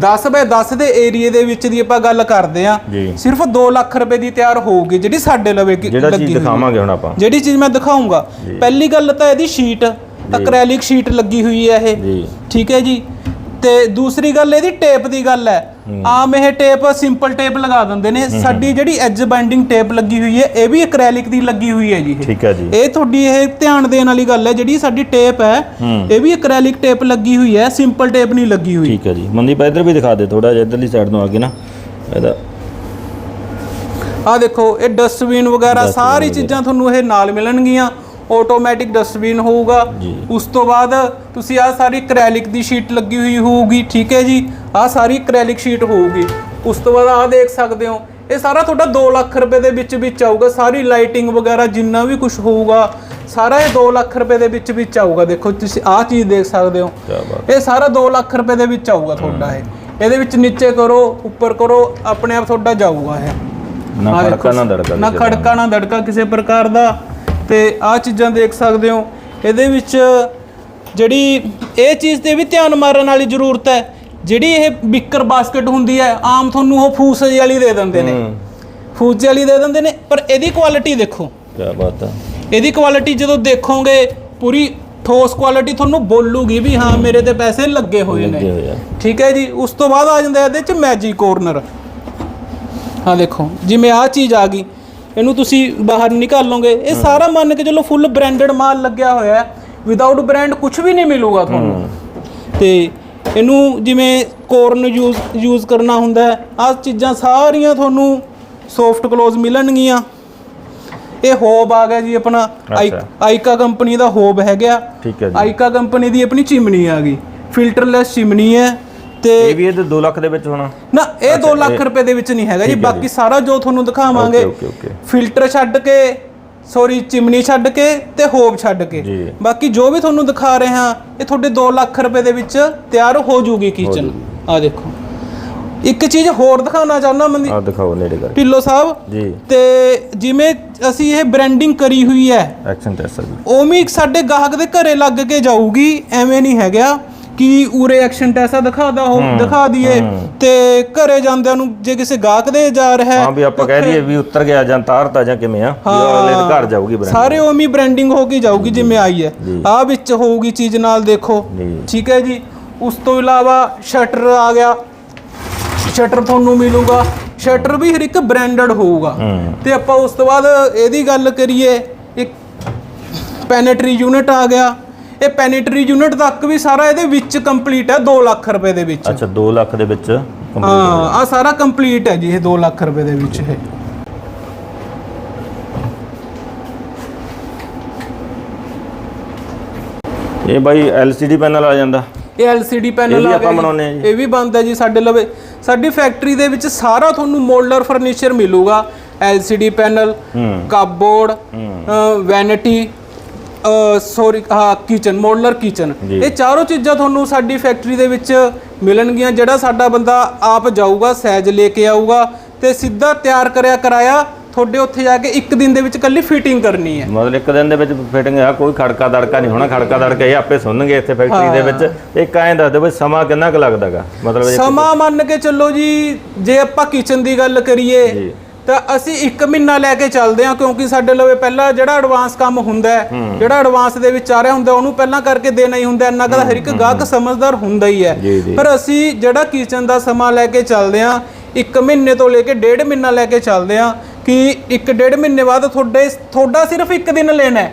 10 ਬਾਏ 10 ਦੇ ਏਰੀਏ ਦੇ ਵਿੱਚ ਦੀ ਆਪਾਂ ਗੱਲ ਕਰਦੇ ਆ ਜੀ। ਸਿਰਫ 2 ਲੱਖ ਰੁਪਏ ਦੀ ਤਿਆਰ ਹੋਊਗੀ ਜਿਹੜੀ ਸਾਡੇ ਲਵੇ ਕੀ- ਜਿਹੜਾ ਚੀਜ਼ ਹੋਈ। ਦਿਖਾਵਾਂਗੇ ਹੁਣ ਆਪਾਂ। ਜਿਹੜੀ ਚੀਜ਼ ਮੈਂ ਦਿਖਾਉਂਗਾ ਪਹਿਲੀ ਗੱਲ ਤਾਂ ਇਹਦੀ ਸ਼ੀਟ ਅਕ੍ਰੈਲਿਕ ਸ਼ੀਟ ਲੱਗੀ ਹੋਈ ਹੈ ਇਹ। ਜੀ। ਠੀਕ ਹੈ ਜੀ? ਤੇ ਦੂਸਰੀ ਗੱਲ ਇਹਦੀ ਟੇਪ ਦੀ ਗੱਲ ਹੈ। ਆਮ ਇਹ ਟੇਪ ਸਿੰਪਲ ਟੇਪ ਲਗਾ ਦਿੰਦੇ ਨੇ। ਸਾਡੀ ਜਿਹੜੀ ਐਜ ਬਾਈਂਡਿੰਗ ਟੇਪ ਲੱਗੀ ਹੋਈ ਹੈ ਇਹ ਵੀ ਐਕ੍ਰੈਲਿਕ ਦੀ ਲੱਗੀ ਹੋਈ ਹੈ ਜੀ। ਠੀਕ ਹੈ ਜੀ। ਇਹ ਤੁਹਾਡੀ ਇਹ ਧਿਆਨ ਦੇਣ ਵਾਲੀ ਗੱਲ ਹੈ ਜਿਹੜੀ ਸਾਡੀ ਟੇਪ ਹੈ। ਇਹ ਵੀ ਐਕ੍ਰੈਲਿਕ ਟੇਪ ਲੱਗੀ ਹੋਈ ਹੈ ਸਿੰਪਲ ਟੇਪ ਨਹੀਂ ਲੱਗੀ ਹੋਈ। ਠੀਕ ਹੈ ਜੀ। ਮਨਦੀਪ ਇੱਧਰ ਵੀ ਦਿਖਾ ਦੇ ਥੋੜਾ ਜਿਹਾ ਇੱਧਰਲੀ ਸਾਈਡ ਤੋਂ ਆ ਕੇ ਨਾ। ਇਹਦਾ ਆ ਦੇਖੋ ਇਹ ਡਸਟਬਿਨ ਵਗੈਰਾ ਸਾਰੀ ਚੀਜ਼ਾਂ ਤੁਹਾਨੂੰ ਇਹ ਨਾਲ ਮਿਲਣਗੀਆਂ। ਆਟੋਮੈਟਿਕ ਡਸਟਬਿਨ ਹੋਊਗਾ। ਉਸ ਤੋਂ ਬਾਅਦ ਤੁਸੀਂ ਆ ਸਾਰੀ ਕ੍ਰੈਲਿਕ ਦੀ ਸ਼ੀਟ ਲੱਗੀ ਹੋਈ ਹੋਊਗੀ ਠੀਕ ਹੈ ਜੀ? ਆ ਸਾਰੀ ਕ੍ਰੈਲਿਕ ਸ਼ੀਟ ਹੋਊਗੀ। ਉਸ ਤੋਂ ਬਾਅਦ ਆ ਦੇਖ ਸਕਦੇ ਹੋ ਇਹ ਸਾਰਾ ਤੁਹਾਡਾ 2 ਲੱਖ ਰੁਪਏ ਦੇ ਵਿੱਚ ਵਿੱਚ ਆਊਗਾ। ਸਾਰੀ ਲਾਈਟਿੰਗ ਵਗੈਰਾ ਜਿੰਨਾ ਵੀ ਕੁਝ ਹੋਊਗਾ ਸਾਰਾ ਇਹ 2 ਲੱਖ ਰੁਪਏ ਦੇ ਵਿੱਚ ਵਿੱਚ ਆਊਗਾ। ਦੇਖੋ ਤੁਸੀਂ ਆਹ ਚੀਜ਼ ਦੇਖ ਸਕਦੇ ਹੋ। ਇਹ ਸਾਰਾ 2 ਲੱਖ ਰੁਪਏ ਦੇ ਵਿੱਚ ਆਊਗਾ ਤੁਹਾਡਾ ਇਹ। ਇਹਦੇ ਵਿੱਚ ਨੀਚੇ ਕਰੋ ਉੱਪਰ ਕਰੋ ਆਪਣੇ ਆਪ ਤੁਹਾਡਾ ਜਾਊਗਾ ਇਹ। ਨਾ ਆਹ ਖੜਕਾ ਨਾ ਦੜਕਾ ਨਾ। ਖੜਕਾ ਨਾ ਦੜਕਾ ਕਿਸੇ ਪ੍ਰਕਾਰ ਦਾ। ਤੇ ਆਹ ਚੀਜ਼ਾਂ ਦੇਖ ਸਕਦੇ ਹੋ। ਇਹਦੇ ਵਿੱਚ ਜਿਹੜੀ ਇਹ ਚੀਜ਼ ਤੇ ਵੀ ਧਿਆਨ ਮਾਰਨ ਵਾਲੀ ਜ਼ਰੂਰਤ ਹੈ ਜਿਹੜੀ ਇਹ ਬਿੱਕਰ ਬਾਸਕਟ ਹੁੰਦੀ ਹੈ ਆਮ ਤੁਹਾਨੂੰ ਉਹ ਫੂਸ ਵਾਲੀ ਦੇ ਦਿੰਦੇ ਨੇ। ਫੂਸ ਵਾਲੀ ਦੇ ਦਿੰਦੇ ਨੇ ਪਰ ਇਹਦੀ ਕੁਆਲਿਟੀ ਦੇਖੋ। ਕੀ ਬਾਤ ਹੈ। ਇਹਦੀ ਕੁਆਲਿਟੀ ਜਦੋਂ ਦੇਖੋਗੇ ਪੂਰੀ ਠੋਸ ਕੁਆਲਿਟੀ ਤੁਹਾਨੂੰ ਬੋਲੂਗੀ ਵੀ ਹਾਂ ਮੇਰੇ ਤੇ ਪੈਸੇ ਲੱਗੇ ਹੋਏ ਨੇ। ਆ। ਠੀਕ ਹੈ ਜੀ? ਉਸ ਤੋਂ ਬਾਅਦ ਆ ਜਾਂਦਾ ਇਹਦੇ ਚ ਮੈਜਿਕ ਕੋਰਨਰ ਹਾਂ ਦੇਖੋ ਜਿਵੇਂ ਆ ਚੀਜ਼ ਆ ਗਈ। ਇਹਨੂੰ ਤੁਸੀਂ ਬਾਹਰ ਨਿਕਾਲੋਗੇ। ਇਹ ਸਾਰਾ ਮੰਨ ਕੇ ਚਲੋ ਫੁੱਲ ਬ੍ਰਾਂਡਡ ਮਾਲ ਲੱਗਿਆ ਹੋਇਆ ਹੈ। ਵਿਦਆਊਟ ਬ੍ਰਾਂਡ ਕੁਝ ਵੀ ਨਹੀਂ ਮਿਲੂਗਾ ਤੁਹਾਨੂੰ। ਤੇ ਇਹਨੂੰ ਜਿਵੇਂ ਕੋਰਨ ਯੂਜ਼ ਯੂਜ਼ ਕਰਨਾ ਹੁੰਦਾ ਆ ਚੀਜ਼ਾਂ ਸਾਰੀਆਂ ਤੁਹਾਨੂੰ ਸੌਫਟ ਕਲੋਜ਼ ਮਿਲਣਗੀਆਂ। ਇਹ ਹੋਬ ਆ ਗਿਆ ਜੀ ਆਪਣਾ। ਆਈਕਾ ਕੰਪਨੀ ਦਾ ਹੋਬ ਹੈਗਾ। ਠੀਕ ਹੈ ਜੀ। ਆਈਕਾ ਕੰਪਨੀ ਦੀ ਆਪਣੀ ਚਿਮਨੀ ਆ ਗਈ। ਫਿਲਟਰਲੈਸ ਚਿਮਨੀ ਹੈ। ਤੇ ਇਹ ਵੀ ਇਹਦੇ 2 ਲੱਖ ਦੇ ਵਿੱਚ ਹੋਣਾ। ਨਾ ਇਹ 2 ਲੱਖ ਇਹ- ਰੁਪਏ ਦੇ ਵਿੱਚ ਨਹੀਂ ਹੈਗਾ ਜੀ ਬਾਕੀ ਸਾਰਾ ਜੋ ਤੁਹਾਨੂੰ ਦਿਖਾਵਾਂਗੇ ਫਿਲਟਰ ਛੱਡ ਕੇ ਸੌਰੀ ਚਿਮਨੀ ਛੱਡ ਕੇ ਤੇ ਹੋਬ ਛੱਡ ਕੇ। ਬਾਕੀ ਜੋ ਵੀ ਤੁਹਾਨੂੰ ਦਿਖਾ ਰਹੇ ਹਾਂ ਇਹ ਤੁਹਾਡੇ 2 ਲੱਖ ਰੁਪਏ ਦੇ ਵਿੱਚ ਤਿਆਰ ਹੋ ਜੂਗੀ ਕਿਚਨ ਆ ਦੇਖੋ। ਇੱਕ ਚੀਜ਼ ਹੋਰ ਦਿਖਾਉਣਾ ਚਾਹੁੰਦਾ ਮੈਂ ਆ ਦਿਖਾਓ ਨੇੜੇ ਕਰਕੇ ਢਿੱਲੋਂ ਸਾਹਿਬ ਜੀ। ਤੇ ਜਿਵੇਂ ਅਸੀਂ ਇਹ ਬ੍ਰਾਂਡਿੰਗ ਕਰੀ ਹੋਈ ਹੈ ਐਕਸ਼ਨ ਟੈਸਟ ਉਵੇਂ ਸਾਡੇ ਗਾਹਕ ਦੇ ਘਰੇ ਲੱਗ ਕੇ ਜਾਊਗੀ ਐਵੇਂ ਨਹੀਂ ਹੈਗਾ। ਕਿ ਉਰੇ ਐਕਸ਼ਨ ਟੈਸਾ ਦਿਖਾਦਾ ਹੋ ਦਿਖਾ ਦਈਏ। ਤੇ ਘਰੇ ਜਾਂਦਿਆਂ ਨੂੰ ਜੇ ਕਿਸੇ ਗਾਹਕ ਦੇ ਜਾ ਰਿਹਾ ਹੈ ਹਾਂ ਵੀ ਆਪਾਂ ਕਹਿ ਦਈਏ ਵੀ ਉੱਤਰ ਗਿਆ ਜਾਂ ਤਾਰਤਾ ਜਾਂ ਕਿਵੇਂ ਆ ਅਗਲੇ ਦੇ ਘਰ ਜਾਊਗੀ ਬ੍ਰਾਂਡ ਸਾਰੇ ਹੀ ਬ੍ਰਾਂਡਿੰਗ ਹੋ ਕੇ ਜਾਊਗੀ ਜਿਵੇਂ ਆਈ ਹੈ। ਆ ਵਿੱਚ ਹੋਊਗੀ ਚੀਜ਼ ਨਾਲ ਦੇਖੋ। ਠੀਕ ਹੈ ਜੀ। ਉਸ ਤੋਂ ਇਲਾਵਾ ਸ਼ਟਰ ਆ ਗਿਆ। ਸ਼ਟਰ ਤੁਹਾਨੂੰ ਮਿਲੂਗਾ। ਸ਼ਟਰ ਵੀ ਹਰ ਇੱਕ ਬ੍ਰਾਂਡਡ ਹੋਊਗਾ। ਤੇ ਆਪਾਂ ਉਸ ਤੋਂ ਬਾਅਦ ਇਹਦੀ ਗੱਲ ਕਰੀਏ ਇੱਕ ਪੈਨੇਟਰੀ ਯੂਨਿਟ ਆ ਗਿਆ। ਇਹ ਪੈਨੇਟਰੀ ਯੂਨਿਟ ਤੱਕ ਵੀ ਸਾਰਾ ਇਹਦੇ ਵਿੱਚ ਕੰਪਲੀਟ ਹੈ 2 ਲੱਖ ਰੁਪਏ ਦੇ ਵਿੱਚ। ਅੱਛਾ 2 ਲੱਖ ਦੇ ਵਿੱਚ ਹਾਂ ਆ ਸਾਰਾ ਕੰਪਲੀਟ ਹੈ ਜੀ ਇਹ 2 ਲੱਖ ਰੁਪਏ ਦੇ ਵਿੱਚ ਇਹ। ਇਹ ਬਾਈ LCD ਪੈਨਲ ਆ ਜਾਂਦਾ। ਇਹ LCD ਇਹ ਪੈਨਲ ਆ ਗਿਆ ਹਾਂ। ਇਹ ਵੀ ਬਣਦਾ ਜੀ ਸਾਡੇ ਲਵੇ। ਸਾਡੀ ਫੈਕਟਰੀ ਦੇ ਵਿੱਚ ਸਾਰਾ ਤੁਹਾਨੂੰ ਮੋਲਡਰ ਫਰਨੀਚਰ ਮਿਲੂਗਾ। LCD ਪੈਨਲ ਹੂੰ। ਕਾਪਬੋਰਡ ਵੈਨਿਟੀ ਸੌਰੀ ਹਾਂ ਕਿਚਨ ਮੋਡਲਰ ਕਿਚਨ ਜੀ। ਇਹ ਚਾਰੋਂ ਚੀਜ਼ਾਂ ਤੁਹਾਨੂੰ ਸਾਡੀ ਫੈਕਟਰੀ ਦੇ ਵਿੱਚ ਮਿਲਣਗੀਆਂ ਜਿਹੜਾ ਸਾਡਾ ਬੰਦਾ ਆਪ ਜਾਊਗਾ ਸਹਿਜ ਲੈ ਕੇ ਆਊਗਾ ਤੇ ਸਿੱਧਾ ਤਿਆਰ ਕਰਿਆ ਕਰਾਇਆ ਤੁਹਾਡੇ ਉੱਥੇ ਜਾ ਕੇ ਇੱਕ ਦਿਨ ਦੇ ਵਿੱਚ ਕੱਲੀ ਫਿਟਿੰਗ ਕਰਨੀ ਹੈ। ਮਤਲਬ ਇੱਕ ਦਿਨ ਦੇ ਵਿੱਚ ਫਿਟਿੰਗ ਆ ਕੋਈ ਖੜਕਾ ਦੜਕਾ ਨਹੀਂ ਹੋਣਾ ਖੜਕਾ ਦੜਕਾ ਇਹ ਆਪੇ ਸੁਣਨਗੇ ਇੱਥੇ ਫੈਕਟਰੀ ਦੇ ਵਿੱਚ। ਇੱਕ ਐਂ ਦੱਸ ਦਿਓ ਬਈ ਸਮਾਂ ਕਿੰਨਾ ਕੁ ਲੱਗਦਾਗਾ? ਮਤਲਬ ਇਹ- ਸਮਾਂ ਮੰਨ ਕੇ ਚੱਲੋ ਜੀ ਜੇ ਆਪਾਂ ਕਿਚਨ ਦੀ ਗੱਲ ਕਰੀਏ ਜੀ। ਤਾਂ ਅਸੀਂ 1 ਮਹੀਨਾ ਲੈ ਕੇ ਚੱਲਦੇ ਹਾਂ ਕਿਉਂਕਿ ਸਾਡੇ ਲਵੇ ਪਹਿਲਾਂ ਜਿਹੜਾ ਐਡਵਾਂਸ ਕੰਮ ਹੁੰਦਾ ਹੈ ਜਿਹੜਾ ਐਡਵਾਂਸ ਦੇ ਵਿੱਚ ਆ ਰਿਹਾ ਹੁੰਦਾ ਉਹਨੂੰ ਪਹਿਲਾਂ ਕਰਕੇ ਦੇਣਾ ਹੀ ਹੁੰਦਾ ਇੰਨਾ ਕਦਾ ਹਰ ਇੱਕ ਗਾਹਕ ਸਮਝਦਾਰ ਹੁੰਦਾ ਹੀ ਹੈ। ਪਰ ਅਸੀਂ ਜਿਹੜਾ ਕਿਚਨ ਦਾ ਸਮਾਂ ਲੈ ਕੇ ਚੱਲਦੇ ਹਾਂ 1 ਮਹੀਨੇ ਤੋਂ ਲੈ ਕੇ ਡੇਢ ਮਹੀਨਾ ਲੈ ਕੇ ਚੱਲਦੇ ਹਾਂ ਕਿ ਇੱਕ ਡੇਢ ਮਹੀਨੇ ਬਾਅਦ ਤੁਹਾਡੇ ਤੁਹਾਡਾ ਸਿਰਫ ਇੱਕ ਦਿਨ ਲੈਣਾ ਹੈ।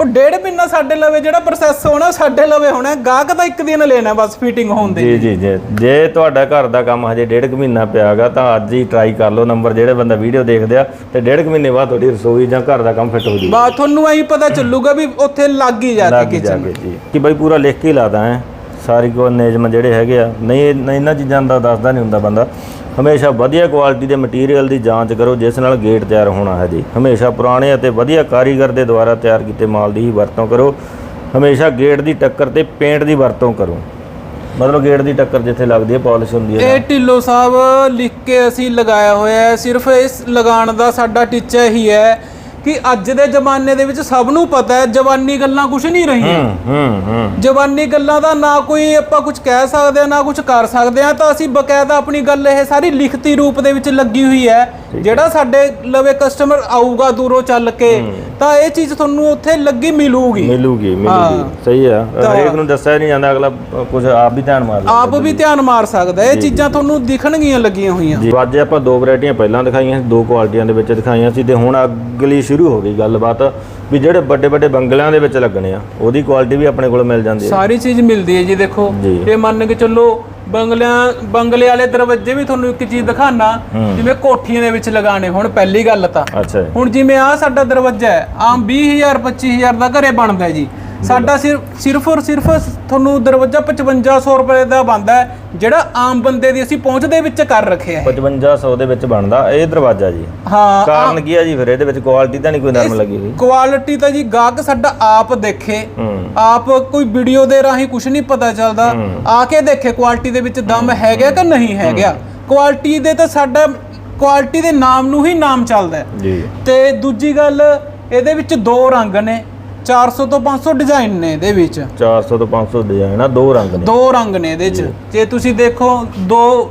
ਉਹ ਡੇਢ ਮਹੀਨਾ ਸਾਡੇ ਲਵੇ ਜਿਹੜਾ ਪ੍ਰੋਸੈਸ ਹੋਣਾ ਸਾਡੇ ਲਵੇ ਹੋਣਾ। ਗਾਹਕ ਦਾ ਇੱਕ ਦਿਨ ਲੈਣਾ ਬਸ ਫਿਟਿੰਗ ਹੋਣ ਦੇ ਜੀ ਜੀ ਜੀ। ਜੇ ਤੁਹਾਡਾ ਘਰ ਦਾ ਕੰਮ ਹਜੇ ਡੇਢ ਕੁ ਮਹੀਨਾ ਪਿਆਗਾ ਤਾਂ ਅੱਜ ਹੀ ਟਰਾਈ ਕਰ ਲਓ ਨੰਬਰ ਜਿਹੜੇ ਬੰਦਾ ਵੀਡੀਓ ਦੇਖਦੇ ਆ ਤੇ ਡੇਢ ਕੁ ਮਹੀਨੇ ਬਾਅਦ ਤੁਹਾਡੀ ਰਸੋਈ ਜਾਂ ਘਰ ਦਾ ਕੰਮ ਫਿੱਟ ਹੋ ਜੂਗਾ। ਬਾਤ ਤੁਹਾਨੂੰ ਐਂ ਪਤਾ ਚੱਲੂਗਾ ਵੀ ਉੱਥੇ ਲੱਗ ਹੀ ਜਾ ਕੇ ਲੱਗ ਜਾ ਕਿਚਨ ਕੇ ਜੀ। ਕਿ ਬਾਈ ਪੂਰਾ ਲਿਖ ਕੇ ਹੀ ਲਾਦਾ ਹੈ। ਸਾਰੀ ਕੋ ਨਿਯਮ ਜਿਹੜੇ ਹੈਗੇ ਆ ਨਹੀਂ ਇਹ- ਨਹੀਂ ਇਹਨਾਂ ਚੀਜ਼ਾਂ ਦਾ ਦੱਸਦਾ ਨਹੀਂ ਹੁੰਦਾ ਬੰਦਾ। ਹਮੇਸ਼ਾ ਵਧੀਆ ਕੁਆਲਿਟੀ ਦੇ ਮਟੀਰੀਅਲ ਦੀ ਜਾਂਚ ਕਰੋ, ਜਿਸ ਨਾਲ ਗੇਟ ਤਿਆਰ ਹੋਣਾ ਹੈ ਜੀ। ਹਮੇਸ਼ਾ ਪੁਰਾਣੇ ਅਤੇ ਵਧੀਆ ਕਾਰੀਗਰ ਦੇ ਦੁਆਰਾ ਤਿਆਰ ਕੀਤੇ ਮਾਲ ਦੀ ਹੀ ਵਰਤੋਂ ਕਰੋ। ਹਮੇਸ਼ਾ ਗੇਟ ਦੀ ਟੱਕਰ ਤੇ ਪੇਂਟ ਦੀ ਵਰਤੋਂ ਕਰੋ। ਮਤਲਬ ਗੇਟ ਦੀ ਟੱਕਰ ਜਿੱਥੇ ਲੱਗਦੀ ਹੈ ਪਾਲਿਸ਼ ਹੁੰਦੀ ਹੈ ਇਹ ਢਿੱਲੋ ਸਾਹਿਬ, ਲਿਖ ਕੇ ਅਸੀਂ ਲਗਾਇਆ ਹੋਇਆ ਹੈ। ਸਿਰਫ ਇਸ ਲਗਾਉਣ ਦਾ ਸਾਡਾ ਟੀਚਾ ਹੀ ਹੈ। ਕਿ ਅੱਜ ਦੇ ਜ਼ਮਾਨੇ ਦੇ ਵਿੱਚ ਸਭ ਨੂੰ ਪਤਾ ਹੈ ਜਵਾਨੀ ਗੱਲਾਂ ਕੁਝ ਨਹੀਂ ਰਹੀਆਂ। ਹੂੰ ਹੂੰ ਜਵਾਨੀ ਗੱਲਾਂ ਦਾ ਨਾ ਕੋਈ ਆਪਾਂ ਕੁਝ ਕਹਿ ਸਕਦੇ ਆ ਨਾ ਕੁਝ ਕਰ ਸਕਦੇ ਆ ਤਾਂ ਅਸੀਂ ਬਕਾਇਦਾ ਆਪਣੀ ਗੱਲ ਇਹ ਸਾਰੀ ਲਿਖਤੀ ਰੂਪ ਦੇ ਵਿੱਚ ਲੱਗੀ ਹੋਈ ਹੈ। ਜਿਹੜਾ ਸਾਡੇ ਲਵੇ ਕਸਟਮਰ ਆਊਗਾ ਦੂਰੋਂ ਚੱਲ ਕੇ ਤਾਂ ਇਹ ਚੀਜ਼ ਤੁਹਾਨੂੰ ਉੱਥੇ ਲੱਗੀ ਮਿਲੂਗੀ। ਮਿਲੂਗੀ ਮਿਲੂਗੀ। ਸਹੀ ਆ ਹਰੇਕ ਨੂੰ ਦੱਸਿਆ ਨਹੀਂ ਜਾਂਦਾ ਅਗਲਾ ਕੁਝ ਆਪ ਵੀ ਧਿਆਨ ਮਾਰ ਆਪ ਵੀ ਧਿਆਨ ਮਾਰ ਸਕਦਾ। ਇਹ ਚੀਜ਼ਾਂ ਤੁਹਾਨੂੰ ਦਿਖਣਗੀਆਂ ਲੱਗੀਆਂ ਹੋਈਆਂ। ਜੀ। ਅੱਜ ਆਪਾਂ ਦੋ ਵੈਰਾਈਟੀਆਂ ਪਹਿਲਾਂ ਦਿਖਾਈਆਂ ਸੀ ਦੋ ਕੁਆਲਿਟੀਆਂ ਦੇ ਵਿੱਚ ਦਿਖਾਈਆਂ ਸੀ ਤੇ ਹੁਣ ਅਗਲੀ ਸ਼ੁਰੂ ਹੋ ਗਈ ਗੱਲਬਾਤ ਵੀ ਜਿਹੜੇ ਵੱਡੇ ਵੱਡੇ ਬੰਗਲਿਆਂ ਦੇ ਵਿੱਚ ਲੱਗਣੇ ਆ ਉਹਦੀ ਕੁਆਲਿਟੀ ਵੀ ਆਪਣੇ ਕੋਲ ਮਿਲ ਜਾਂਦੀ ਹੈ। ਸਾਰੀ ਚੀਜ਼ ਮਿਲਦੀ ਹੈ ਜੀ ਦੇਖੋ। ਇਹ ਮੰਨ ਕੇ ਚੱਲੋ ਬੰਗਲਿਆਂ ਬੰਗਲੇ ਵਾਲੇ ਦਰਵਾਜ਼ੇ ਵੀ ਤੁਹਾਨੂੰ ਇੱਕ ਚੀਜ਼ ਦਿਖਾਣਾ ਜਿਵੇਂ ਕੋਠੀਆਂ ਦੇ ਵਿੱਚ ਲਗਾਣੇ ਹੁਣ ਪਹਿਲੀ ਗੱਲ ਤਾਂ। ਹੁਣ ਜਿਵੇਂ ਆ ਸਾਡਾ ਦਰਵਾਜ਼ਾ ਹੈ ਆਮ 20000 25000 ਦਾ ਘਰੇ ਬਣਦਾ ਜੀ। ਸਾਡਾ ਸਿਰਫ ਸਿਰਫ ਔਰ ਸਿਰਫ ਤੁਹਾਨੂੰ ਦਰਵਾਜ਼ਾ 5500 ਰੁਪਏ ਦਾ ਬਣਦਾ ਹੈ ਜਿਹੜਾ ਆਮ ਬੰਦੇ ਦੀ ਅਸੀਂ ਪਹੁੰਚ ਦੇ ਵਿੱਚ ਕਰ ਰੱਖਿਆ ਹੈ। 5500 ਦੇ ਵਿੱਚ ਬਣਦਾ ਇਹ ਦਰਵਾਜ਼ਾ ਜੀ। ਹਾਂ ਕਾਰਨ ਕੀ ਆ ਜੀ ਫਿਰ? ਇਹਦੇ ਵਿੱਚ ਕੁਆਲਿਟੀ ਤਾਂ ਨਹੀਂ ਕੋਈ ਨਰਮ ਲੱਗੀ ਹੋਈ। ਕੁਆਲਿਟੀ ਤਾਂ ਜੀ ਗਾਹਕ ਸਾਡਾ ਆਪ ਦੇਖੇ। ਆਪ ਕੋਈ ਵੀਡੀਓ ਦੇ ਰਾਹੀਂ ਕੁਝ ਨਹੀਂ ਪਤਾ ਚੱਲਦਾ। ਆ ਕੇ ਦੇਖੇ ਕੁਆਲਿਟੀ ਦੇ ਵਿੱਚ ਦਮ ਹੈਗਾ ਕਿ ਨਹੀਂ ਹੈਗਾ। ਕੁਆਲਿਟੀ ਦੇ ਤਾਂ ਸਾਡਾ ਕੁਆਲਿਟੀ ਦੇ ਨਾਮ ਨੂੰ ਹੀ ਨਾਮ ਚੱਲਦਾ ਜੀ। ਤੇ ਦੂਜੀ ਗੱਲ ਇਹਦੇ ਵਿੱਚ ਦੋ ਰੰਗ ਨੇ। 400 ਤੋਂ 500 ਡਿਜ਼ਾਈਨ ਨੇ ਇਹਦੇ ਵਿੱਚ। 400 ਤੋਂ 500 ਡਿਜ਼ਾਈਨ ਆ ਦੋ ਰੰਗ ਨੇ। ਦੋ ਰੰਗ ਨੇ ਇਹਦੇ 'ਚ। ਜੇ। ਤੁਸੀਂ ਦੇਖੋ ਦੋ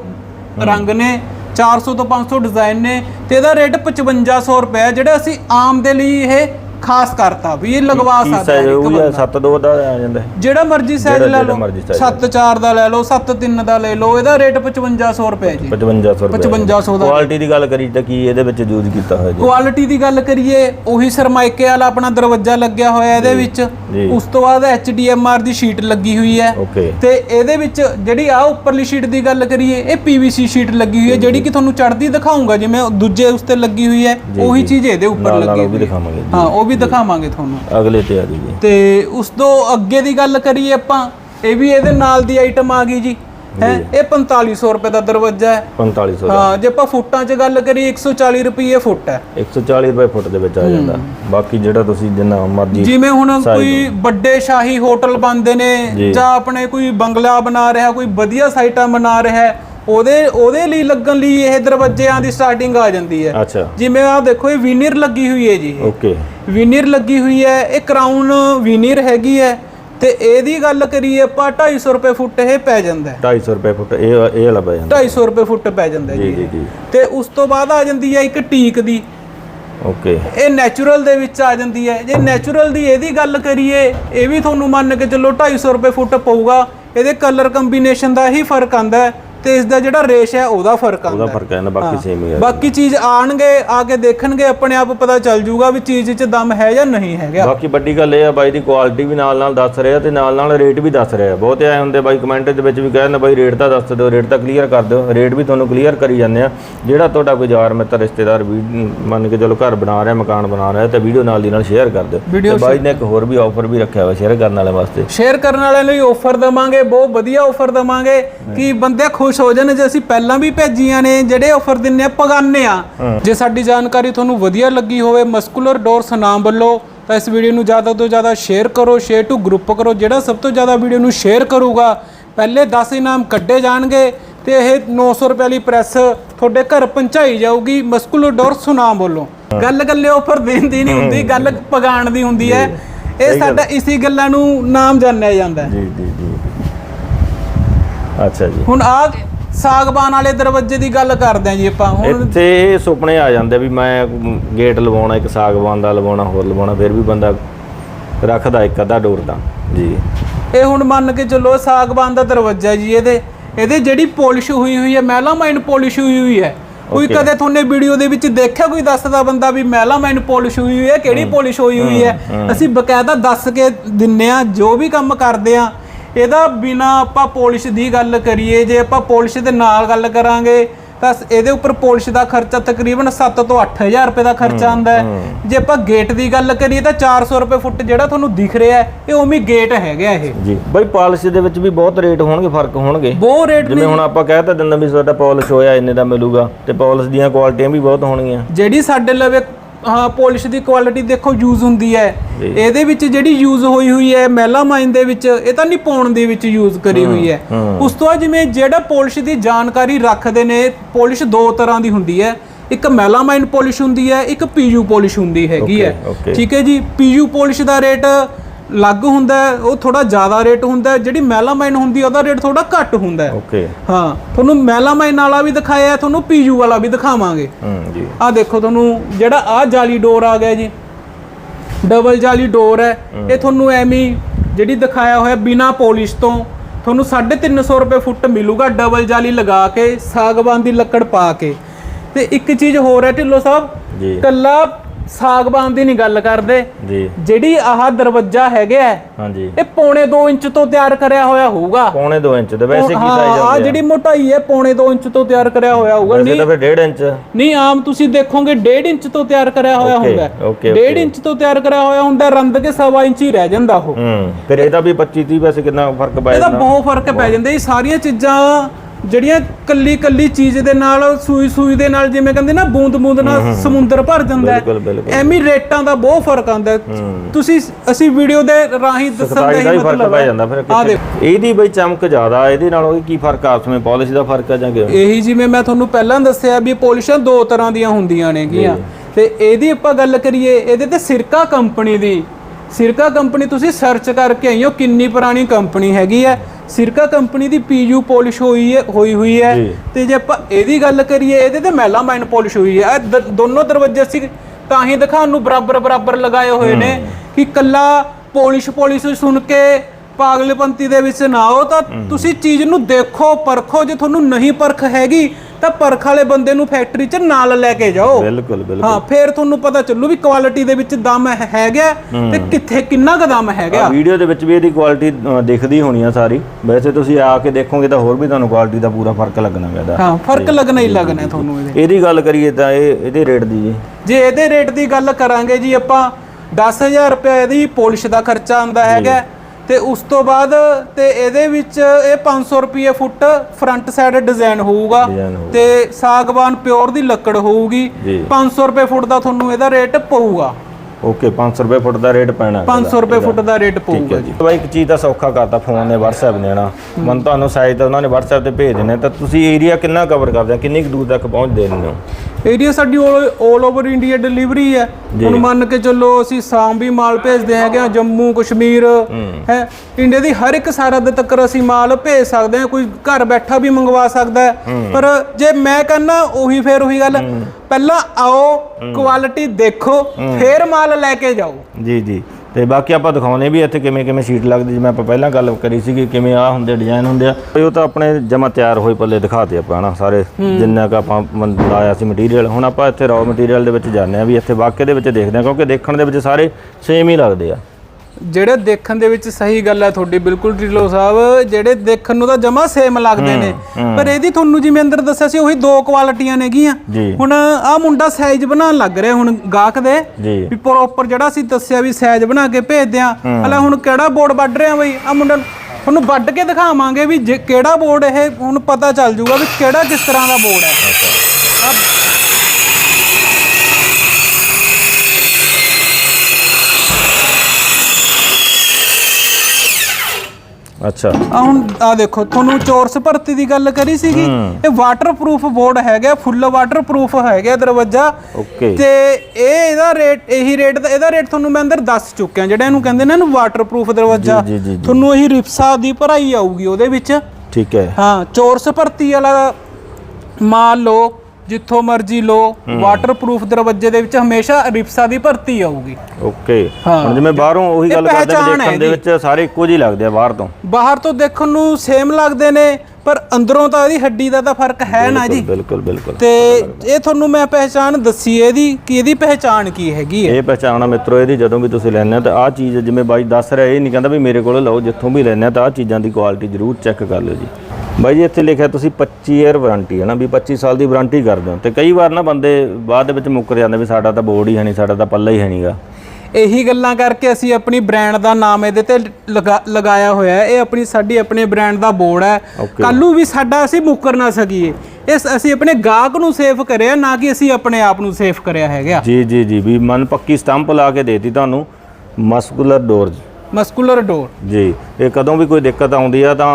ਰੰਗ ਨੇ 400 ਤੋਂ 500 ਡਿਜ਼ਾਈਨ ਨੇ ਤੇ ਇਹਦਾ ਰੇਟ 5500 ਰੁਪਏ ਜਿਹੜਾ ਅਸੀਂ ਆਮ ਦੇ ਲਈ ਇਹ ਖਾਸ ਕਰਤਾ ਵੀ ਇਹ ਲਗਵਾ ਸਕਦਾ ਸਾਈਜ਼ ਹੈ ਇੱਕ ਹੋਊਗਾ? ਬੰਦਾ। 7 2 ਦਾ ਆ ਜਾਂਦਾ? ਜਿਹੜਾ ਮਰਜ਼ੀ ਸਾਈਜ਼ ਲੈ ਲਓ। ਮਰਜ਼ੀ size 7-4 ਦਾ ਲੈ ਲਓ 7-3 ਦਾ ਲੈ ਲਓ ਇਹਦਾ ਰੇਟ 5500 ਰੁਪਏ ਜੀ। 5500 ਰੁਪਏ। 5500 ਦਾ। ਕੁਆਲਿਟੀ ਦੀ ਗੱਲ ਕਰੀ ਤਾਂ ਕੀ ਇਹਦੇ ਵਿੱਚ ਯੂਜ਼ ਕੀਤਾ ਹੋਇਆ ਜੀ? ਕੁਆਲਿਟੀ ਦੀ ਗੱਲ ਕਰੀਏ ਉਹੀ ਸਰਮਾਇਕੇ ਵਾਲਾ ਆਪਣਾ ਦਰਵਾਜ਼ਾ ਲੱਗਿਆ ਹੋਇਆ ਇਹਦੇ ਵਿੱਚ। ਜੀ। ਉਸ ਤੋਂ ਬਾਅਦ HDMR ਦੀ ਸ਼ੀਟ ਲੱਗੀ ਹੋਈ ਹੈ। ਤੇ ਇਹਦੇ ਵਿੱਚ ਜਿਹੜੀ ਆ ਉੱਪਰਲੀ ਸ਼ੀਟ ਦੀ ਗੱਲ ਕਰੀਏ ਇਹ PVC ਸ਼ੀਟ ਲੱਗੀ ਹੋਈ ਹੈ ਜਿਹੜੀ ਕਿ ਤੁਹਾਨੂੰ ਚੜਦੀ ਦਿਖਾਉਂਗਾ ਜਿਵੇਂ ਦੂਜੇ ਉਸ ਤੇ ਲੱਗੀ ਹੋਈ ਹੈ ਉਹੀ। ਚੀਜ਼ ਇਹਦੇ ਉੱਪਰ ਲੱਗੀ ਹੋਈ ਹੈ। ਹਾਂ ਉਹ ਵੀ ਦਿਖਾਵਾਂਗੇ ਤੁਹਾਨੂੰ। ਅਗਲੇ ਤੇ ਆ ਜੀ ਤੇ ਉਸ ਤੋਂ ਅੱਗੇ ਦੀ ਗੱਲ ਕਰੀਏ ਆਪਾਂ ਇਹ ਵੀ ਇਹਦੇ ਨਾਲ ਦੀ ਆਈਟਮ ਆ ਗਈ ਜੀ। ਹੈ ਇਹ 4500 ਰੁਪਏ ਦਾ ਦਰਵਾਜ਼ਾ ਹੈ। 4500 ਦਾ। ਹਾਂ ਜੇ ਆਪਾਂ ਫੁੱਟਾਂ 'ਚ ਗੱਲ ਕਰੀਏ 140 ਰੁਪਏ ਫੁੱਟ ਹੈ। 140 ਰੁਪਏ ਫੁੱਟ ਦੇ ਵਿੱਚ ਆ ਜਾਂਦਾ। ਬਾਕੀ ਜਿਹੜਾ ਤੁਸੀਂ ਜਿੰਨਾ ਮਰਜ਼ੀ ਜਿਵੇਂ ਹੁਣ ਕੋਈ ਵੱਡੇ ਸ਼ਾਹੀ ਹੋਟਲ ਬਣਦੇ ਨੇ ਜੀ। ਆਪਣੇ ਕੋਈ ਬੰਗਲਾ ਬਣਾ ਰਿਹਾ ਕੋਈ ਵਧੀਆ ਸਾਈਟਾਂ ਬਣਾ ਰਿਹਾ ਉਹਦੇ ਉਹਦੇ ਲਈ ਲੱਗਣ ਲਈ ਇਹ ਦਰਵਾਜ਼ਿਆਂ ਦੀ ਸਟਾਰਟਿੰਗ ਆ ਜਾਂਦੀ ਹੈ। ਜਿਵੇਂ ਆ ਦੇਖੋ ਇਹ ਵੀਨਰ ਲੱਗੀ ਹੋਈ ਹੈ ਜੀ ਓਕੇ ਵੀਨਰ ਲੱਗੀ ਹੋਈ ਹੈ ਇਹ ਕਰਾਊਨ ਵੀਨਰ ਹੈਗੀ ਹੈ ਤੇ ਇਹਦੀ ਗੱਲ ਕਰੀਏ ਆਪਾਂ 250 ਰੁਪਏ ਫੁੱਟ ਇਹ ਪੈ ਜਾਂਦਾ ਹੈ। 250 ਰੁਪਏ ਫੁੱਟ ਇਹ ਇਹ ਵਾਲਾ ਪੈ ਜਾਂਦਾ। 250 ਰੁਪਏ ਫੁੱਟ ਪੈ ਜਾਂਦਾ ਜੀ ਜੀ ਜੀ ਤੇ ਉਸ ਤੋਂ ਬਾਅਦ ਆ ਜਾਂਦੀ ਹੈ ਇੱਕ ਟੀਕ ਦੀ। ਓਕੇ। ਇਹ ਨੈਚੁਰਲ ਦੇ ਵਿੱਚ ਆ ਜਾਂਦੀ ਹੈ। ਜੇ ਨੈਚੁਰਲ ਦੀ ਇਹਦੀ ਗੱਲ ਕਰੀਏ ਇਹ ਵੀ ਤੁਹਾਨੂੰ ਮੰਨ ਕੇ ਚੱਲੋ 250 ਰੁਪਏ ਫੁੱਟ ਪਊਗਾ। ਇਹਦੇ ਕਲਰ ਕੰਬੀਨੇਸ਼ਨ ਦਾ ਹੀ ਫ਼ਰਕ ਆਂਦਾ ਹੈ। ਤੇ ਇਸ ਦਾ ਜਿਹੜਾ ਰੇਸ਼ ਹੈ ਉਹਦਾ ਫ਼ਰਕ ਆਂਦਾ ਉਹਦਾ ਫ਼ਰਕ ਹੈ ਨਾ ਬਾਕੀ ਸੇਮ ਹੀ ਹੈ ਬਾਕੀ ਚੀਜ਼ ਆਣਗੇ ਆ ਕੇ ਦੇਖਣਗੇ ਆਪਣੇ ਆਪ ਪਤਾ ਚੱਲ ਜੂਗਾ ਵੀ ਚੀਜ਼ 'ਚ ਦਮ ਹੈ ਜਾਂ ਨਹੀਂ ਹੈਗਾ। ਬਾਕੀ ਵੱਡੀ ਗੱਲ ਇਹ ਆ ਬਾਈ ਦੀ ਕੁਆਲਿਟੀ ਵੀ ਨਾਲ ਨਾਲ ਦੱਸ ਰਿਹਾ ਤੇ ਨਾਲ ਨਾਲ ਰੇਟ ਵੀ ਦੱਸ ਰਿਹਾ। ਬਹੁਤ ਆਏ ਹੁੰਦੇ ਬਾਈ ਕਮੈਂਟ ਦੇ ਵਿੱਚ ਵੀ ਕਹਿੰਦੇ ਬਾਈ ਰੇਟ ਤਾਂ ਦੱਸ ਦਿਓ ਰੇਟ ਤਾਂ ਕਲੀਅਰ ਕਰ ਦਿਓ। ਰੇਟ ਵੀ ਤੁਹਾਨੂੰ ਕਲੀਅਰ ਕਰੀ ਜਾਂਦੇ ਆ। ਜਿਹੜਾ ਤੁਹਾਡਾ ਕੋਈ ਯਾਰ ਮਿੱਤਰ ਰਿਸ਼ਤੇਦਾਰ ਵੀ ਮੰਨ ਕੇ ਚਲੋ ਘਰ ਬਣਾ ਰਿਹਾ ਮਕਾਨ ਬਣਾ ਰਿਹਾ ਤੇ ਵੀਡੀਓ ਨਾਲ ਦੀ ਨਾਲ ਸ਼ੇਅਰ ਕਰ ਦਿਓ। ਤੇ ਬਾਈ ਨੇ ਇੱਕ ਹੋਰ ਵੀ ਆਫਰ ਵੀ ਰੱਖਿਆ ਹੋਇਆ ਸ਼ੇਅਰ ਕਰਨ ਵਾਲੇ ਵਾਸਤੇ। ਸ਼ੇਅਰ ਕਰਨ ਵਾਲਿਆਂ ਲਈ ਆਫਰ ਦਵਾਂਗੇ ਬਹੁਤ ਵਧੀਆ ਆਫਰ ਦਵਾਂਗੇ ਕਿ ਬੰਦੇ ਖੁਸ਼ ਹੋ ਜਾਣ ਜੇ ਅਸੀਂ ਪਹਿਲਾਂ ਵੀ ਭੇਜੀਆਂ ਨੇ ਜਿਹੜੇ ਆਫਰ ਦਿੰਨੇ ਆ ਪਗਾਨੇ ਆ। ਜੇ ਸਾਡੀ ਜਾਣਕਾਰੀ ਤੁਹਾਨੂੰ ਵਧੀਆ ਲੱਗੀ ਹੋਵੇ ਮਸਕੂਲਰ ਡੋਰਸ ਨਾਮ ਵੱਲੋਂ ਤਾਂ ਇਸ ਵੀਡੀਓ ਨੂੰ ਜ਼ਿਆਦਾ ਤੋਂ ਜ਼ਿਆਦਾ ਸ਼ੇਅਰ ਕਰੋ ਸ਼ੇਅਰ ਟੂ ਗਰੁੱਪ ਕਰੋ ਜਿਹੜਾ ਸਭ ਤੋਂ ਜ਼ਿਆਦਾ ਵੀਡੀਓ ਨੂੰ ਸ਼ੇਅਰ ਕਰੂਗਾ। ਪਹਿਲੇ 10 ਇਨਾਮ ਕੱਢੇ ਜਾਣਗੇ ਤੇ ਇਹ 900 ਰੁਪਏ ਵਾਲੀ ਪ੍ਰੈਸ ਤੁਹਾਡੇ ਘਰ ਪਹੁੰਚਾਈ ਜਾਊਗੀ ਮਸਕੂਲਰ ਡੋਰਸ ਨਾਮ ਵੱਲੋਂ। ਗੱਲ ਗੱਲੇ ਆਫਰ ਦੇਣ ਦੀ ਨਹੀਂ ਹੁੰਦੀ ਗੱਲ ਪਗਾਣ ਦੀ ਹੁੰਦੀ ਹੈ। ਇਹ ਸਾਡਾ ਇਸੀ ਗੱਲਾਂ ਨੂੰ ਨਾਮ ਜਾਣਿਆ ਜਾਂਦਾ ਹੈ। ਜੀ ਜੀ ਜੀ। ਅੱਛਾ ਜੀ। ਹੁਣ ਆ ਸਾਗਬਾਨ ਵਾਲੇ ਦਰਵਾਜ਼ੇ ਦੀ ਗੱਲ ਕਰਦੇ ਆਂ ਜੀ ਆਪਾਂ। ਹੁਣ ਇੱਥੇ ਇਹ ਸੁਪਨੇ ਆ ਜਾਂਦੇ ਵੀ ਮੈਂ ਗੇਟ ਲਵਾਉਣਾ ਇੱਕ ਸਾਗਵਾਨ ਦਾ ਲਵਾਉਣਾ ਹੋਰ ਲਵਾਉਣਾ ਫਿਰ ਵੀ ਬੰਦਾ ਰੱਖਦਾ ਇੱਕ ਅੱਧਾ ਡੋਰ ਦਾ ਜੀ। ਇਹ ਹੁਣ ਮੰਨ ਕੇ ਚੱਲੋ ਸਾਗਬਾਨ ਦਾ ਦਰਵਾਜ਼ਾ ਜੀ ਇਹਦੇ ਇਹਦੇ ਜਿਹੜੀ ਪਾਲਿਸ਼ ਹੋਈ ਹੋਈ ਹੈ ਮੈਲਾਮਾਈਨ ਪਾਲਿਸ਼ ਹੋਈ ਹੋਈ ਹੈ। ਕੋਈ Okay. ਕਦੇ ਤੁਹਾਨੇ ਵੀਡੀਓ ਦੇ ਵਿੱਚ ਦੇਖਿਆ ਕੋਈ ਦੱਸਦਾ ਬੰਦਾ ਵੀ ਮੈਲਾਮਾਈਨ ਪਾਲਿਸ਼ ਹੋਈ ਹੋਈ ਹੈ ਕਿਹੜੀ ਪਾਲਿਸ਼ ਹੋਈ ਹੋਈ ਹੈ? ਅਸੀਂ ਬਕਾਇਦਾ ਦੱਸ ਕੇ ਦਿੰਨੇ ਆ ਜੋ ਵੀ ਕੰਮ ਕਰਦੇ ਆ ਇਹਦਾ ਬਿਨਾ ਆਪਾਂ ਪਾਲਿਸ਼ ਦੀ ਗੱਲ ਕਰੀਏ ਜੇ ਆਪਾਂ ਪਾਲਿਸ਼ ਦੇ ਨਾਲ ਗੱਲ ਕਰਾਂਗੇ ਤਾਂ ਇਹਦੇ ਉੱਪਰ ਪਾਲਿਸ਼ ਦਾ ਖਰਚਾ ਤਕਰੀਬਨ 7 ਤੋਂ 8000 ਰੁਪਏ ਦਾ ਖਰਚਾ ਆਉਂਦਾ ਹੈ। ਜੇ ਆਪਾਂ ਗੇਟ ਦੀ ਗੱਲ ਕਰੀਏ ਤਾਂ 400 ਰੁਪਏ ਫੁੱਟ ਜਿਹੜਾ ਤੁਹਾਨੂੰ ਦਿਖ ਰਿਹਾ ਹੈ ਇਹ ਉਵੇਂ ਗੇਟ ਹੈਗਾ ਇਹ। ਜੀ ਬਈ ਪਾਲਿਸ਼ ਦੇ ਵਿੱਚ ਵੀ ਬਹੁਤ ਰੇਟ ਹੋਣਗੇ ਫ਼ਰਕ ਹੋਣਗੇ। ਬਹੁਤ ਰੇਟ ਜਿਵੇਂ ਹੁਣ ਆਪਾਂ ਕਹਿ ਤਾਂ ਦਿੰਦਾ ਵੀ ਤੁਹਾਡਾ ਪਾਲਿਸ਼ ਹੋਇਆ ਇੰਨੇ ਦਾ ਮਿਲੂਗਾ ਤੇ ਪਾਲਿਸ਼ ਦੀਆਂ ਕੁਆਲਿਟੀਆਂ ਵੀ ਬਹੁਤ ਹੋਣਗੀਆਂ। ਜਿਹੜੀ ਸਾਡੇ ਲਵੇ ਹਾਂ ਪਾਲਿਸ਼ ਦੀ ਕੁਆਲਿਟੀ ਦੇਖੋ ਯੂਜ਼ ਹੁੰਦੀ ਹੈ। ਇਹਦੇ ਵਿੱਚ ਜਿਹੜੀ ਯੂਜ਼ ਹੋਈ ਹੋਈ ਹੈ ਮੈਲਾਮਾਈਨ ਦੇ ਵਿੱਚ ਇਹ ਤਾਂ ਨਿਪਾਉਣ ਦੇ ਵਿੱਚ ਯੂਜ਼ ਕਰੀ ਹੋਈ ਹੈ। ਉਸ ਤੋਂ ਬਾਅਦ ਜਿਵੇਂ ਜਿਹੜਾ ਪਾਲਿਸ਼ ਦੀ ਜਾਣਕਾਰੀ ਰੱਖਦੇ ਨੇ ਪਾਲਿਸ਼ ਦੋ ਤਰ੍ਹਾਂ ਦੀ ਹੁੰਦੀ ਹੈ ਇੱਕ ਮੈਲਾਮਾਈਨ ਪਾਲਿਸ਼ ਹੁੰਦੀ ਹੈ ਇੱਕ ਪੀਯੂ ਪਾਲਿਸ਼ ਹੁੰਦੀ ਹੈਗੀ ਹੈ. ਠੀਕ ਹੈ ਜੀ ਪੀਯੂ ਪਾਲਿਸ਼ ਦਾ ਰੇਟ ਲੱਗ ਹੁੰਦਾ ਉਹ ਥੋੜਾ ਜ਼ਿਆਦਾ ਰੇਟ ਹੁੰਦਾ। ਜਿਹੜੀ ਮੈਲਾਮਾਈਨ ਹੁੰਦੀ ਉਹਦਾ ਰੇਟ ਥੋੜਾ ਘੱਟ ਹੁੰਦਾ ਓਕੇ ਹਾਂ ਤੁਹਾਨੂੰ ਮੈਲਾਮਾਈਨ ਵਾਲਾ ਵੀ ਦਿਖਾਇਆ ਤੁਹਾਨੂੰ ਪੀਯੂ ਵਾਲਾ ਵੀ ਦਿਖਾਵਾਂਗੇ। ਹੂੰ ਜੀ। ਆ ਦੇਖੋ ਤੁਹਾਨੂੰ ਜਿਹੜਾ ਆ ਜਾਲੀ ਡੋਰ ਆ ਗਿਆ ਜੀ ਡਬਲ ਜਾਲੀ ਡੋਰ ਹੈ ਇਹ ਤੁਹਾਨੂੰ ਐਵੇਂ ਜਿਹੜੀ ਦਿਖਾਇਆ ਹੋਇਆ ਬਿਨਾ ਪੋਲਿਸ਼ ਤੋਂ ਤੁਹਾਨੂੰ 350 ਰੁਪਏ ਫੁੱਟ ਮਿਲੂਗਾ ਡਬਲ ਜਾਲੀ ਲਗਾ ਕੇ ਸਾਗਵਾਨ ਦੀ ਲੱਕੜ ਪਾ ਕੇ। ਤੇ ਇੱਕ ਚੀਜ਼ ਹੋਰ ਹੈ ਢਿੱਲੋ ਸਾਹਿਬ ਜੀ। ਕੱਲਾ ਸਾਗਬਾਨ ਦੀ ਨਹੀਂ ਗੱਲ ਕਰਦੇ। ਜੀ। ਜਿਹੜੀ ਆਹ ਦਰਵਾਜ਼ਾ ਹੈਗਾ ਹਾਂਜੀ। ਇਹ ਪੌਣੇ 2 ਇੰਚ ਤੋਂ ਤਿਆਰ ਕਰਿਆ ਹੋਇਆ ਹੋਊਗਾ। ਪੌਣੇ 2 ਇੰਚ ਦੇ ਵੈਸੇ ਕੀ ਸਾਈਜ਼ ਆ। ਜਿਹੜੀ ਮੋਟਾਈ ਹੈ ਪੌਣੇ 2 ਇੰਚ ਤੋਂ ਤਿਆਰ ਕਰਿਆ ਹੋਇਆ ਹੋਊਗਾ। ਨਹੀਂ ਤਾਂ ਫਿਰ 1.5 ਇੰਚ। ਨਹੀਂ ਆਮ ਤੁਸੀਂ ਦੇਖੋਗੇ 1.5 ਇੰਚ ਤੋਂ ਤਿਆਰ ਕਰਿਆ ਹੋਇਆ ਹੁੰਦਾ। okay, 1.5 okay. ਇੰਚ ਤੋਂ ਤਿਆਰ ਕਰਿਆ ਹੋਇਆ ਹੁੰਦਾ ਰੰਦ ਕੇ ਸਵਾ ਇੰਚ ਹੀ ਰਹਿ ਜਾਂਦਾ ਉਹ। ਹੂੰ ਫਿਰ ਇਹਦਾ ਵੀ 25 30 ਵੈਸੇ ਕਿੰਨਾ ਫ਼ਰਕ ਪੈ ਇਹਦਾ ਜਾਂਦਾ। ਬਹੁਤ ਫ਼ਰਕ ਪੈ ਜਾਂਦਾ। ਇਹ ਸਾਰੀਆਂ ਚੀਜ਼ਾਂ ਜਿਹੜੀਆਂ ਕੱਲੀ ਕੱਲੀ ਚੀਜ਼ ਦੇ ਨਾਲ ਸੂਈ ਸੂਈ ਦੇ ਨਾਲ ਜਿਵੇਂ ਕਹਿੰਦੇ ਨਾ ਬੂੰਦ ਬੂੰਦ ਨਾਲ ਸਮੁੰਦਰ ਭਰ ਜਾਂਦਾ ਹੈ। ਐਵੇਂ ਰੇਟਾਂ ਦਾ ਬਹੁਤ ਫ਼ਰਕ ਆਉਂਦਾ। ਤੁਸੀਂ ਅਸੀਂ ਵੀਡੀਓ ਦੇ ਰਾਹੀਂ ਦੱਸਣ ਦਾ ਹੀ ਮਤਲਬ ਹੈ। ਜਾਂਦਾ ਫਿਰ ਆ ਦੇਖੋ। ਇਹਦੀ ਬਈ ਚਮਕ ਜ਼ਿਆਦਾ ਇਹਦੇ ਨਾਲੋਂ ਕੀ ਫ਼ਰਕ ਆ? ਉਸਮੇ ਪਾਲਿਸ਼ ਦਾ ਫ਼ਰਕ ਆ ਜਾਂ ਕਿਉਂ ਇਹੀ ਜਿਵੇਂ ਮੈਂ ਤੁਹਾਨੂੰ ਪਹਿਲਾਂ ਦੱਸਿਆ ਵੀ ਪੋਲਿਸ਼ਾਂ ਦੋ ਤਰ੍ਹਾਂ ਦੀਆਂ ਹੁੰਦੀਆਂ ਨੇਗੀਆਂ। ਤੇ ਇਹਦੀ ਆਪਾਂ ਗੱਲ ਕਰੀਏ ਇਹਦੇ ਤੇ ਸਿਰਕਾ ਕੰਪਨੀ ਦੀ। ਸਿਰਕਾ ਕੰਪਨੀ ਤੁਸੀਂ ਸਰਚ ਕਰਕੇ ਆਈਓ ਕਿੰਨੀ ਪੁਰਾਣੀ ਕੰਪਨੀ ਹੈਗੀ ਹੈ। ਸਿਰਕਾ ਕੰਪਨੀ ਦੀ ਪੀਯੂ ਪੋਲਿਸ਼ ਹੋਈ ਹੈ ਹੋਈ ਹੋਈ ਹੈ। ਤੇ ਜੇ ਆਪਾਂ ਇਹਦੀ ਗੱਲ ਕਰੀਏ ਇਹਦੇ ਤੇ ਮੈਲਾਮਾਈਨ ਪੋਲਿਸ਼ ਹੋਈ ਹੈ। ਇਹ ਦੋਨੋਂ ਦਰਵਾਜ਼ੇ ਅਸੀਂ ਤਾਂ ਹੀ ਦਿਖਾਉਣ ਨੂੰ ਬਰਾਬਰ ਬਰਾਬਰ ਲਗਾਏ ਹੋਏ ਨੇ ਕਿ ਕੱਲਾ ਪੋਲਿਸ਼ ਪੋਲਿਸ਼ ਸੁਣ ਕੇ ਪਾਗਲਪੰਤੀ ਦੇ ਵਿੱਚ ਨਾ ਆਓ ਤਾਂ ਤੁਸੀਂ ਚੀਜ਼ ਨੂੰ ਦੇਖੋ ਪਰਖੋ। ਜੇ ਤੁਹਾਨੂੰ ਨਹੀਂ ਪਰਖ ਹੈਗੀ ਤਾਂ ਪਰਖ ਵਾਲੇ ਬੰਦੇ ਨੂੰ ਫੈਕਟਰੀ 'ਚ ਨਾਲ ਲੈ ਕੇ ਜਾਓ। ਬਿਲਕੁਲ ਬਿਲਕੁਲ। ਹਾਂ ਫੇਰ ਤੁਹਾਨੂੰ ਪਤਾ ਚੱਲੂ ਵੀ ਕੁਆਲਿਟੀ ਦੇ ਵਿੱਚ ਦਮ ਹੈ- ਹੈਗਾ ਤੇ ਕਿੱਥੇ ਕਿੰਨਾ ਕੁ ਦਮ ਹੈਗਾ। ਵੀਡੀਓ ਦੇ ਵਿੱਚ ਵੀ ਇਹਦੀ ਕੁਆਲਿਟੀ ਦਿਖਦੀ ਹੋਣੀ ਆ ਸਾਰੀ। ਵੈਸੇ ਤੁਸੀਂ ਆ ਕੇ ਦੇਖੋਗੇ ਤਾਂ ਹੋਰ ਵੀ ਤੁਹਾਨੂੰ ਕੁਆਲਿਟੀ ਦਾ ਪੂਰਾ ਫ਼ਰਕ ਲੱਗਣਾ ਇਹਦਾ। ਹਾਂ ਫ਼ਰਕ ਲੱਗਣਾ ਹੀ ਲੱਗਣਾ ਤੁਹਾਨੂੰ ਇਹਦੇ। ਇਹਦੀ ਗੱਲ ਕਰੀਏ ਤਾਂ ਇਹ ਇਹਦੇ ਰੇਟ ਦੀ ਜੀ। ਜੇ ਇਹਦੇ ਰੇਟ ਦੀ ਗੱਲ ਕਰਾਂਗੇ ਜੀ ਆਪਾਂ 10000 ਰੁਪਏ ਇਹਦੀ ਪੋਲਿਸ਼ ਦਾ ਖਰਚਾ ਆਉਂਦਾ ਹੈਗਾ। ਤੇ ਉਸ ਤੋਂ ਬਾਅਦ ਤੇ ਇਹਦੇ ਵਿੱਚ ਇਹ 500 ਰੁਪਏ ਫੁੱਟ ਫਰੰਟ ਸਾਈਡ ਡਿਜ਼ਾਈਨ ਹੋਊਗਾ। ਤੇ ਸਾਗਵਾਨ ਪਿਓਰ ਦੀ ਲੱਕੜ ਹੋਊਗੀ। ਜੀ। 500 ਰੁਪਏ ਫੁੱਟ ਦਾ ਤੁਹਾਨੂੰ ਇਹਦਾ ਰੇਟ ਪਊਗਾ। ਓਕੇ 500 ਰੁਪਏ ਫੁੱਟ ਦਾ ਰੇਟ ਪੈਣਾ 500 ਰੁਪਏ ਫੁੱਟ ਦਾ ਰੇਟ ਪਊਗਾ ਜੀ। ਬਾਈ ਇੱਕ ਚੀਜ਼ ਤਾਂ ਸੌਖਾ ਕਰਤਾ ਫੋਨ ਨੇ WhatsApp ਨੇ ਨਾ। ਮਨ ਤੁਹਾਨੂੰ ਸਾਈਜ਼ ਤਾਂ ਉਹਨਾਂ ਨੇ WhatsApp ਤੇ ਭੇਜ ਦੇਣੇ ਤਾਂ ਤੁਸੀਂ ਏਰੀਆ ਕਿੰਨਾ ਕਵਰ ਕਰਦੇ ਆ ਕਿੰਨੀ ਦੂਰ ਤੱਕ ਪਹੁੰਚਦੇ ਨੇ ਹੋ ਏਰੀਆ ਸਾਡੀ 올 ਓਵਰ ਇੰਡੀਆ ਡਿਲੀਵਰੀ ਹੈ। ਹੁਣ ਮੰਨ ਕੇ ਚੱਲੋ ਅਸੀਂ ਸਾਂਭੀ ਮਾਲ ਭੇਜਦੇ ਹੈਗੇ ਆ ਜੰਮੂ ਕਸ਼ਮੀਰ ਹੈ। ਇੰਡੀਆ ਦੀ ਹਰ ਇੱਕ ਸਰਹੱਦ ਤੱਕ ਅਸੀਂ ਮਾਲ ਭੇਜ ਸਕਦੇ ਹਾਂ ਕੋਈ ਘਰ ਬੈਠਾ ਵੀ ਮੰਗਵਾ ਸਕਦਾ ਹੈ। ਪਰ ਜੇ ਮੈਂ ਕਹਿੰਨਾ ਉਹੀ ਫੇਰ ਉਹੀ ਗੱਲ ਪਹਿਲਾਂ ਆਓ ਕੁਆਲਿਟੀ ਦੇਖੋ ਫੇਰ ਮਾਲ ਲੈ ਕੇ ਜਾਓ। ਜੀ ਜੀ। ਤੇ ਬਾਕੀ ਆਪਾਂ ਦਿਖਾਉਨੇ ਵੀ ਇੱਥੇ ਕਿਵੇਂ ਕਿਵੇਂ ਸ਼ੀਟ ਲੱਗਦੀ। ਜਿਵੇਂ ਆਪਾਂ ਪਹਿਲਾਂ ਗੱਲ ਕਰੀ ਸੀਗੀ ਕਿਵੇਂ ਆ ਹੁੰਦੇ ਡਿਜ਼ਾਈਨ ਹੁੰਦੇ ਆ। ਉਹ ਤਾਂ ਆਪਣੇ ਜਮਾ ਤਿਆਰ ਹੋਏ ਪੱਲੇ ਦਿਖਾਤੇ ਆਪਾਂ ਨਾ ਸਾਰੇ ਜਿੰਨਾ ਕ ਆਪਾਂ ਲਾਇਆ ਸੀ ਮਟੀਰੀਅਲ ਹੁਣ ਆਪਾਂ ਇੱਥੇ ਰॉ ਮਟੀਰੀਅਲ ਦੇ ਵਿੱਚ ਜਾਂਦੇ ਆ ਵੀ ਇੱਥੇ ਵਾਕਿਆ ਦੇ ਵਿੱਚ ਦੇਖਦੇ ਆ ਕਿਉਂਕਿ ਦੇਖਣ ਦੇ ਵਿੱਚ ਸਾਰੇ ਸੇਮ ਹੀ ਲੱਗਦੇ ਆ। ਜਿਹੜੇ ਦੇਖਣ ਦੇ ਵਿੱਚ ਸਹੀ ਗੱਲ ਹੈ ਤੁਹਾਡੀ ਬਿਲਕੁਲ ਢਿੱਲੋਂ ਸਾਹਿਬ ਜਿਹੜੇ ਦੇਖਣ ਨੂੰ ਤਾਂ ਜਮਾ ਸੇਮ ਲੱਗਦੇ ਨੇ। ਪਰ ਇਹਦੀ ਤੁਹਾਨੂੰ ਜਿਵੇਂ ਅੰਦਰ ਦੱਸਿਆ ਸੀ ਉਹੀ ਦੋ ਕੁਆਲਿਟੀਆਂ ਨੇਗੀਆਂ। ਹੁਣ ਆ ਮੁੰਡਾ ਸਾਈਜ਼ ਬਣਾਉਣ ਲੱਗ ਰਿਹਾ ਹੁਣ ਗਾਹਕ ਦੇ ਵੀ ਪ੍ਰੋਪਰ ਜਿਹੜਾ ਅਸੀਂ ਦੱਸਿਆ ਵੀ ਸਾਈਜ਼ ਬਣਾ ਕੇ ਭੇਜਦੇ ਆ ਹਲਾ ਹੁਣ ਕਿਹੜਾ ਬੋਰਡ ਵੱਢ ਰਿਹਾ ਬਈ? ਆ ਮੁੰਡਾ ਤੁਹਾਨੂੰ ਵੱਢ ਕੇ ਦਿਖਾਵਾਂਗੇ ਵੀ ਕਿਹੜਾ ਬੋਰਡ ਇਹ ਹੁਣ ਪਤਾ ਚੱਲ ਜਾਊਗਾ ਵੀ ਕਿਹੜਾ ਕਿਸ ਤਰ੍ਹਾਂ ਦਾ ਬੋਰਡ ਹੈ। ਅੱਛਾ। ਆ ਹੁਣ ਆ ਦੇਖੋ ਤੁਹਾਨੂੰ ਚੋਰਸ ਭਰਤੀ ਦੀ ਗੱਲ ਕਰੀ ਸੀਗੀ। ਇਹ ਵਾਟਰਪ੍ਰੂਫ ਬੋਰਡ ਹੈਗਾ ਫੁੱਲ ਵਾਟਰਪ੍ਰੂਫ ਹੈਗਾ ਦਰਵਾਜ਼ਾ। ਓਕੇ। ਤੇ ਇਹ ਇਹਦਾ ਰੇਟ ਇਹੀ ਰੇਟ ਦਾ ਇਹਦਾ ਰੇਟ ਤੁਹਾਨੂੰ ਮੈਂ ਅੰਦਰ ਦੱਸ ਚੁੱਕਿਆ ਜਿਹੜਾ ਇਹਨੂੰ ਕਹਿੰਦੇ ਨੇ ਇਹਨੂੰ ਵਾਟਰਪ੍ਰੂਫ ਦਰਵਾਜ਼ਾ। ਤੁਹਾਨੂੰ ਇਹੀ ਰਿਪਸਾ ਦੀ ਭਰਾਈ ਆਊਗੀ ਉਹਦੇ ਵਿੱਚ। ਠੀਕ ਹੈ। ਹਾਂ ਚੋਰਸ ਭਰਤੀ ਵਾਲਾ ਮਾਲ ਲਓ। ਜਿੱਥੋਂ ਮਰਜ਼ੀ ਲਓ ਵਾਟਰਪ੍ਰੂਫ ਦਰਵਾਜ਼ੇ ਦੇ ਵਿੱਚ ਹਮੇਸ਼ਾ ਰਿਪਸਾ ਦੀ ਭਰਤੀ ਆਊਗੀ। ਓਕੇ। ਹੁਣ ਜਿਵੇਂ ਬਾਹਰੋਂ ਉਹੀ ਗੱਲ ਕਰਦੇ ਹੈ ਦੇਖਣ ਦੇ ਵਿੱਚ ਸਾਰੇ ਇੱਕੋ ਜਿਹੇ ਲੱਗਦੇ ਆ ਬਾਹਰ ਤੋਂ। ਬਾਹਰ ਤੋਂ ਦੇਖਣ ਨੂੰ ਸੇਮ ਲੱਗਦੇ ਨੇ ਪਰ ਅੰਦਰੋਂ ਤਾਂ ਇਹਦੀ ਹੱਡੀ ਦਾ ਤਾਂ ਫ਼ਰਕ ਹੈ ਨਾ ਜੀ। ਬਿਲਕੁਲ ਬਿਲਕੁਲ ਤੇ ਇਹ ਤੁਹਾਨੂੰ ਮੈਂ ਪਹਿਚਾਣ ਦੱਸੀ ਇਹਦੀ ਕਿ ਇਹਦੀ ਪਹਿਚਾਣ ਕੀ ਹੈਗੀ ਹੈ। ਇਹ ਪਹਿਚਾਣਾ ਮਿੱਤਰੋ ਇਹਦੀ ਜਦੋਂ ਵੀ ਤੁਸੀਂ ਲੈਣੇ ਆ ਤਾਂ ਆਹ ਚੀਜ਼ ਜਿਵੇਂ ਬਾਈ ਦੱਸ ਰਿਹਾ ਇਹ ਨਹੀਂ ਕਹਿੰਦਾ ਵੀ ਮੇਰੇ ਕੋਲ ਲਓ ਜਿੱਥੋਂ ਵੀ ਲੈਣੇ ਆ ਤਾਂ ਆਹ ਚੀਜ਼ਾਂ ਦੀ ਕੁਆਲਿਟੀ ਜ਼ਰੂਰ ਚੈੱਕ ਕਰ ਲਿਓ ਜੀ। ਬਾਈ ਜੀ ਇੱਥੇ ਲਿਖਿਆ ਤੁਸੀਂ 25 ਇਅਰ ਵਾਰੰਟੀ ਹੈ ਨਾ ਵੀ 25 ਸਾਲ ਦੀ ਵਾਰੰਟੀ ਕਰਦੇ ਹੋ। ਤੇ ਕਈ ਵਾਰ ਨਾ ਬੰਦੇ ਬਾਅਦ ਦੇ ਵਿੱਚ ਮੁੱਕਰ ਜਾਂਦੇ ਵੀ ਸਾਡਾ ਤਾਂ ਬੋਰਡ ਹੀ ਹੈ ਨਹੀਂ ਸਾਡਾ ਤਾਂ ਪੱਲਾ ਹੀ ਹੈ ਨਹੀਂਗਾ। ਇਹੀ ਗੱਲਾਂ ਕਰਕੇ ਅਸੀਂ ਆਪਣੀ ਬ੍ਰਾਂਡ ਦਾ ਨਾਮ ਇਹਦੇ ਤੇ ਲਗਾ- ਲਗਾਇਆ ਹੋਇਆ ਹੈ। ਇਹ ਆਪਣੀ ਸਾਡੀ ਆਪਣੇ ਬ੍ਰਾਂਡ ਦਾ ਬੋਰਡ ਹੈ. ਕੱਲੂ ਵੀ ਸਾਡਾ ਅਸੀਂ ਮੁੱਕਰ ਨਾ ਸਕੀਏ। ਇਸ ਅਸੀਂ ਆਪਣੇ ਗਾਹਕ ਨੂੰ ਸੇਫ ਕਰਿਆ ਨਾ ਕਿ ਅਸੀਂ ਆਪਣੇ ਆਪ ਨੂੰ ਸੇਫ ਕਰਿਆ ਹੈਗਾ। ਜੀ ਜੀ ਜੀ ਵੀ ਮਨ ਪੱਕੀ ਸਟੰਪ ਲਾ ਕੇ ਦੇਤੀ ਤੁਹਾਨੂੰ। Muscular doors muscular door. ਜੀ, ਇਹ ਕਦੋਂ ਵੀ ਕੋਈ ਦਿੱਕਤ ਆਉਂਦੀ ਆ ਤਾਂ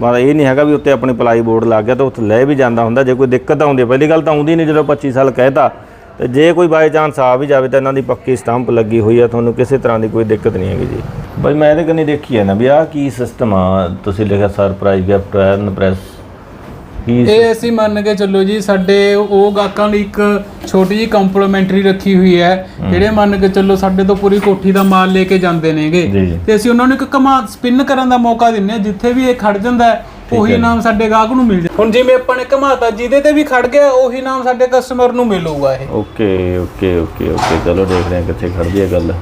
ਮਤਲਬ ਇਹ ਨਹੀਂ ਹੈਗਾ ਵੀ ਉੱਤੇ ਆਪਣੀ ਪਲਾਈ ਬੋਰਡ ਲੱਗ ਗਿਆ ਤਾਂ ਉੱਥੇ ਲੈ ਵੀ ਜਾਂਦਾ ਹੁੰਦਾ। ਜੇ ਕੋਈ ਦਿੱਕਤ ਆਉਂਦੀ ਹੈ ਪਹਿਲੀ ਗੱਲ ਤਾਂ ਆਉਂਦੀ ਨਹੀਂ ਜਦੋਂ 25 ਸਾਲ ਕਹਿਤਾ। ਤੇ ਜੇ ਕੋਈ ਬਾਈ ਚਾਂਸ ਆ ਵੀ ਜਾਵੇ ਤਾਂ ਇਹਨਾਂ ਦੀ ਪੱਕੀ ਸਟੰਪ ਲੱਗੀ ਹੋਈ ਆ, ਤੁਹਾਨੂੰ ਕਿਸੇ ਤਰ੍ਹਾਂ ਦੀ ਕੋਈ ਦਿੱਕਤ ਨਹੀਂ ਹੈਗੀ ਜੀ। ਬਾਈ ਮੈਂ ਇਹਦੇ ਕੰਨੀ ਦੇਖੀ ਹੈ ਨਾ ਵੀ ਆਹ ਕੀ ਸਿਸਟਮ ਆ, ਤੁਸੀਂ ਲਿਖਿਆ ਸਰਪ੍ਰਾਈਜ਼ ਗਿਫਟ ਐਰਨ ਪ੍ਰੈਸ ਇਹ ਅਸੀਂ ਮੰਨ ਕੇ ਚੱਲੋ ਜੀ ਸਾਡੇ ਉਹ ਗਾਹਕਾਂ ਲਈ ਇੱਕ ਛੋਟੀ ਜੀ ਕੰਪਲੀਮੈਂਟਰੀ ਰੱਖੀ ਹੋਈ ਹੈ ਜਿਹੜੇ ਮੰਨ ਕੇ ਚੱਲੋ ਸਾਡੇ ਤੋਂ ਪੂਰੀ ਕੋਠੀ ਦਾ ਮਾਲ ਲੈ ਕੇ ਜਾਂਦੇ ਨੇਗੇ। ਤੇ ਅਸੀਂ ਉਹਨਾਂ ਨੂੰ ਇੱਕ ਕਮਾ ਸਪਿਨ ਕਰਨ ਦਾ ਮੌਕਾ ਦਿੰਨੇ ਆ ਜਿੱਥੇ ਵੀ ਇਹ ਖੜ ਜਾਂਦਾ ਹੈ ਉਹੀ ਨਾਮ ਸਾਡੇ ਗਾਹਕ ਨੂੰ ਮਿਲ ਜਾ ਹੁਣ ਜਿਵੇਂ ਆਪਾਂ ਨੇ ਘਮਾਤਾ ਜਿਹਦੇ ਤੇ ਵੀ ਖੜ ਗਿਆ ਉਹੀ ਨਾਮ ਸਾਡੇ ਕਸਟਮਰ ਨੂੰ ਮਿਲੂਗਾ ਇਹ। ਓਕੇ ਓਕੇ ਓਕੇ ਓਕੇ ਚਲੋ ਦੇਖਦੇ ਹਾਂ ਕਿੱਥੇ ਖੜਦੀ ਹੈ ਗੱਲ।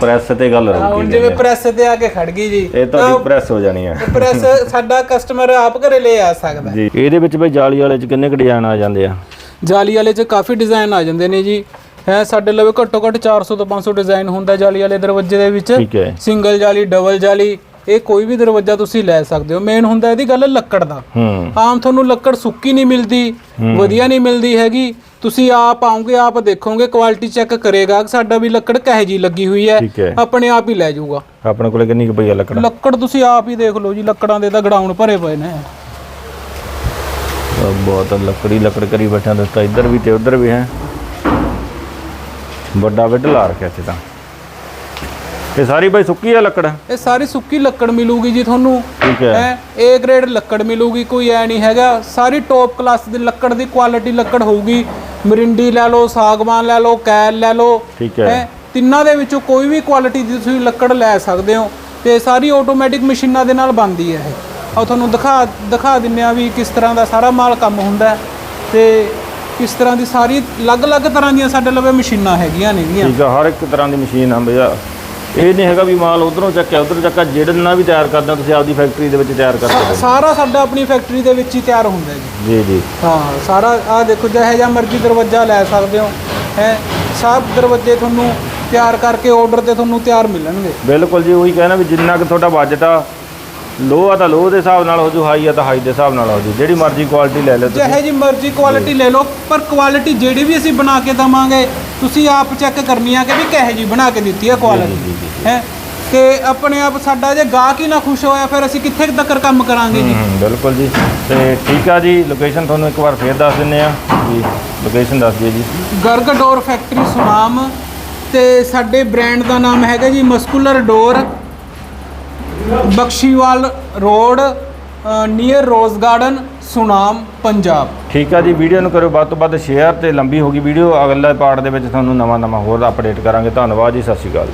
ਪ੍ਰੈਸ ਤੇ ਗੱਲ ਹਾਂ, ਹੁਣ ਰਹੂਗੀ ਜਿਵੇਂ ਪ੍ਰੈਸ ਤੇ ਆ ਕੇ ਖੜ ਗਈ ਜੀ ਇਹ ਤੁਹਾਡੀ ਪ੍ਰੈਸ ਹੋ ਜਾਣੀ ਆ। ਪ੍ਰੈਸ ਸਾਡਾ ਕਸਟਮਰ ਆਪ ਘਰੇ ਲੈ ਆ ਸਕਦਾ। ਜੀ ਇਹਦੇ ਵਿੱਚ ਬਈ ਜਾਲੀ ਵਾਲੇ ਚ ਕਿੰਨੇ ਕੁ ਡਿਜ਼ਾਈਨ ਆ ਜਾਂਦੇ ਆ? ਜਾਲੀ ਵਾਲੇ 'ਚ ਕਾਫੀ ਡਿਜ਼ਾਈਨ ਆ ਜਾਂਦੇ ਨੇ ਜੀ। ਹੈ ਸਾਡੇ ਲਵੇ ਘੱਟੋ ਘੱਟ 400 ਤੋਂ 500 ਡਿਜ਼ਾਈਨ ਹੁੰਦਾ ਜਾਲੀ ਵਾਲੇ ਦਰਵਾਜ਼ੇ ਦੇ ਵਿੱਚ। ਸਿੰਗਲ ਜਾਲੀ ਡਬਲ ਜਾਲੀ ਇਹ ਕੋਈ ਵੀ ਦਰਵਾਜ਼ਾ ਤੁਸੀਂ ਲੈ ਸਕਦੇ ਹੋ। ਮੇਨ ਹੁੰਦਾ ਇਹਦੀ ਗੱਲ ਲੱਕੜ ਦਾ। ਆਮ ਤੁਹਾਨੂੰ ਲੱਕੜ ਸੁੱਕੀ ਨਹੀਂ ਮਿਲਦੀ ਵਧੀਆ ਨਹੀਂ ਮਿਲਦੀ ਹੈਗੀ। ਤੁਸੀਂ ਆਪ ਆਉਂਗੇ ਆਪ ਦੇਖੋਗੇ ਕੁਆਲਿਟੀ ਚੈੱਕ ਕਰੇਗਾ ਕਿ ਸਾਡਾ ਵੀ ਲੱਕੜ ਕਹੇ ਜੀ ਲੱਗੀ ਹੋਈ ਹੈ। ਆਪਣੇ ਆਪ ਹੀ ਲੈ ਜਾਊਗਾ। ਆਪਣੇ ਕੋਲੇ ਕਿੰਨੀ ਪਈ ਲੱਕੜ? ਲੱਕੜ ਤੁਸੀਂ ਆਪ ਹੀ ਦੇਖ ਲਓ ਜੀ ਲੱਕੜਾਂ ਦੇ ਤਾਂ ਗੜਾਉਣ ਭਰੇ ਪਏ ਨੇ। ਬਹੁਤ ਲੱਕੜੀ ਲੱਕੜ ਕਰੀ ਬੈਠਾ ਦੋਸਤਾ ਇੱਧਰ ਵੀ ਤੇ ਉੱਧਰ ਵੀ ਹੈ। ਵੱਡਾ ਵਿੱਢ ਲਾ ਰੱਖਿਆ ਇੱਥੇ ਤਾਂ। ਇਹ ਸਾਰੀ ਬਈ ਸੁੱਕੀ ਆ ਲੱਕੜ? ਇਹ ਸਾਰੀ ਸੁੱਕੀ ਲੱਕੜ ਮਿਲੂਗੀ ਜੀ ਤੁਹਾਨੂੰ। ਠੀਕ ਹੈ। ਹੈ ਏ ਗ੍ਰੇਡ ਲੱਕੜ ਮਿਲੂਗੀ ਕੋਈ ਐ ਨਹੀਂ ਹੈਗਾ। ਸਾਰੀ ਟੌਪ ਕਲਾਸ ਦੀ ਲੱਕੜ ਦੀ ਕੁਆਲਿਟੀ ਲੱਕੜ ਹੋਊਗੀ। ਮਰਿੰਡੀ ਲੈ ਲਓ ਸਾਗਵਾਨ ਲੈ ਲਓ ਕੈਲ ਲੈ ਲਓ। ਠੀਕ ਹੈ। ਤਿੰਨਾਂ ਦੇ ਵਿੱਚੋਂ ਕੋਈ ਵੀ ਕੁਆਲਿਟੀ ਦੀ ਤੁਸੀਂ ਲੱਕੜ ਲੈ ਸਕਦੇ ਹੋ। ਤੇ ਸਾਰੀ ਆਟੋਮੈਟਿਕ ਮਸ਼ੀਨਾਂ ਦੇ ਨਾਲ ਬਣਦੀ ਹੈ ਇਹ। ਆ ਤੁਹਾਨੂੰ ਦਿਖਾ ਦਿਖਾ ਦਿੰਨੇ ਆ ਵੀ ਕਿਸ ਤਰ੍ਹਾਂ ਦਾ ਸਾਰਾ ਮਾਲ ਕੰਮ ਹੁੰਦਾ ਤੇ ਕਿਸ ਤਰ੍ਹਾਂ ਦੀ ਸਾਰੀ ਅਲੱਗ-ਅਲੱਗ ਤਰ੍ਹਾਂ ਦੀਆਂ ਸਾਡੇ ਲਵੇ ਮਸ਼ੀਨਾਂ ਹੈਗੀਆਂ ਨੇਗੀਆਂ। ਠੀਕ ਆ ਹਰ ਇੱਕ ਤਰ੍ਹਾਂ ਦੀ ਮਸ਼ੀਨ ਆ ਭਈਆ ਇਹ ਨਹੀਂ ਹੈਗਾ ਵੀ ਮਾਲ ਉਧਰੋਂ ਚੱਕਿਆ ਉਧਰੋਂ ਚੱਕਾ ਜਿਹੜਾ ਨਾਲ ਵੀ ਤਿਆਰ ਕਰਦਾ ਤੁਸੀਂ ਆਪਦੀ ਫੈਕਟਰੀ ਦੇ ਵਿੱਚ ਤਿਆਰ ਕਰ ਸਕਦੇ ਸਾਰਾ ਸਾਡਾ ਆਪਣੀ ਫੈਕਟਰੀ ਦੇ ਵਿੱਚ ਹੀ ਤਿਆਰ ਹੁੰਦਾ ਜੀ। ਜੀ ਜੀ। ਹਾਂ ਸਾਰਾ ਆ ਦੇਖੋ ਜਿਹੋ ਜਿਹਾ ਮਰਜ਼ੀ ਦਰਵਾਜ਼ਾ ਲੈ ਸਕਦੇ ਹੋ ਹੈ। ਸਭ ਦਰਵਾਜ਼ੇ ਤੁਹਾਨੂੰ ਤਿਆਰ ਕਰਕੇ ਆਰਡਰ ਤੇ ਤੁਹਾਨੂੰ ਤਿਆਰ ਮਿਲਣਗੇ। ਬਿਲਕੁਲ ਜੀ ਉਹੀ ਕਹਿਣਾ ਵੀ ਜਿੰਨਾ ਕੁ ਤੁਹਾਡਾ ਬਜਟ ਆ ਲੋ ਆ ਤਾਂ ਲੋ ਦੇ ਹਿਸਾਬ ਨਾਲ ਹੋ ਜੂ ਹਾਈ ਆ ਤਾਂ ਹਾਈ ਦੇ ਹਿਸਾਬ ਨਾਲ ਹੋ ਜੂ। ਜਿਹੜੀ ਮਰਜ਼ੀ ਕੁਆਲਿਟੀ ਲੈ ਲਓ ਤੁਸੀਂ। ਜਿਹੋ ਜੀ ਮਰਜ਼ੀ ਕੁਆਲਿਟੀ ਲੈ ਲਓ ਪਰ ਕੁਆਲਿਟੀ ਜਿਹੜੀ ਵੀ ਅਸੀਂ ਬਣਾ ਕੇ ਦਵਾਂਗੇ ਤੁਸੀਂ ਆਪ ਚੈੱਕ ਕਰਨੀ ਆ ਕਿ ਵੀ ਕਿਹੋ ਜੀ ਬਣਾ ਕੇ ਦਿੱਤੀ ਹੈ ਕੁਆਲਿਟੀ ਹੈ? ਤੇ ਆਪਣੇ ਆਪ ਸਾਡਾ ਜੇ ਗਾਹਕ ਹੀ ਨਾ ਖੁਸ਼ ਹੋਇਆ ਫਿਰ ਅਸੀਂ ਕਿੱਥੇ ਤੱਕ ਕੰਮ ਕਰਾਂਗੇ ਜੀ? ਬਿਲਕੁਲ ਜੀ। ਤੇ ਠੀਕ ਆ ਜੀ ਲੋਕੇਸ਼ਨ ਤੁਹਾਨੂੰ ਇੱਕ ਵਾਰ ਫੇਰ ਦੱਸ ਦਿੰਨੇ ਆ ਜੀ ਲੋਕੇਸ਼ਨ ਦੱਸ ਦਿਓ ਜੀ। ਗਰਗ ਡੋਰ ਫੈਕਟਰੀ ਸੁਨਾਮ ਤੇ ਸਾਡੇ ਬ੍ਰਾਂਡ ਦਾ ਨਾਮ ਹੈਗਾ ਜੀ muscular door Bakhshiwal road near rose garden Sunam, Punjab. ਠੀਕ ਆ ਜੀ, ਵੀਡੀਓ ਨੂੰ ਕਰਿਓ, ਵੱਧ ਤੋਂ ਵੱਧ ਸ਼ੇਅਰ ਤੇ ਲੰਬੀ ਹੋ ਗਈ ਵੀਡੀਓ। ਅਗਲੇ ਪਾਰਟ ਦੇ ਵਿੱਚ ਤੁਹਾਨੂੰ ਨਵਾਂ ਨਵਾਂ ਹੋਰ ਅਪਡੇਟ ਕਰਾਂਗੇ। ਧੰਨਵਾਦ ਜੀ, ਸਤਿ ਸ਼੍ਰੀ ਅਕਾਲ।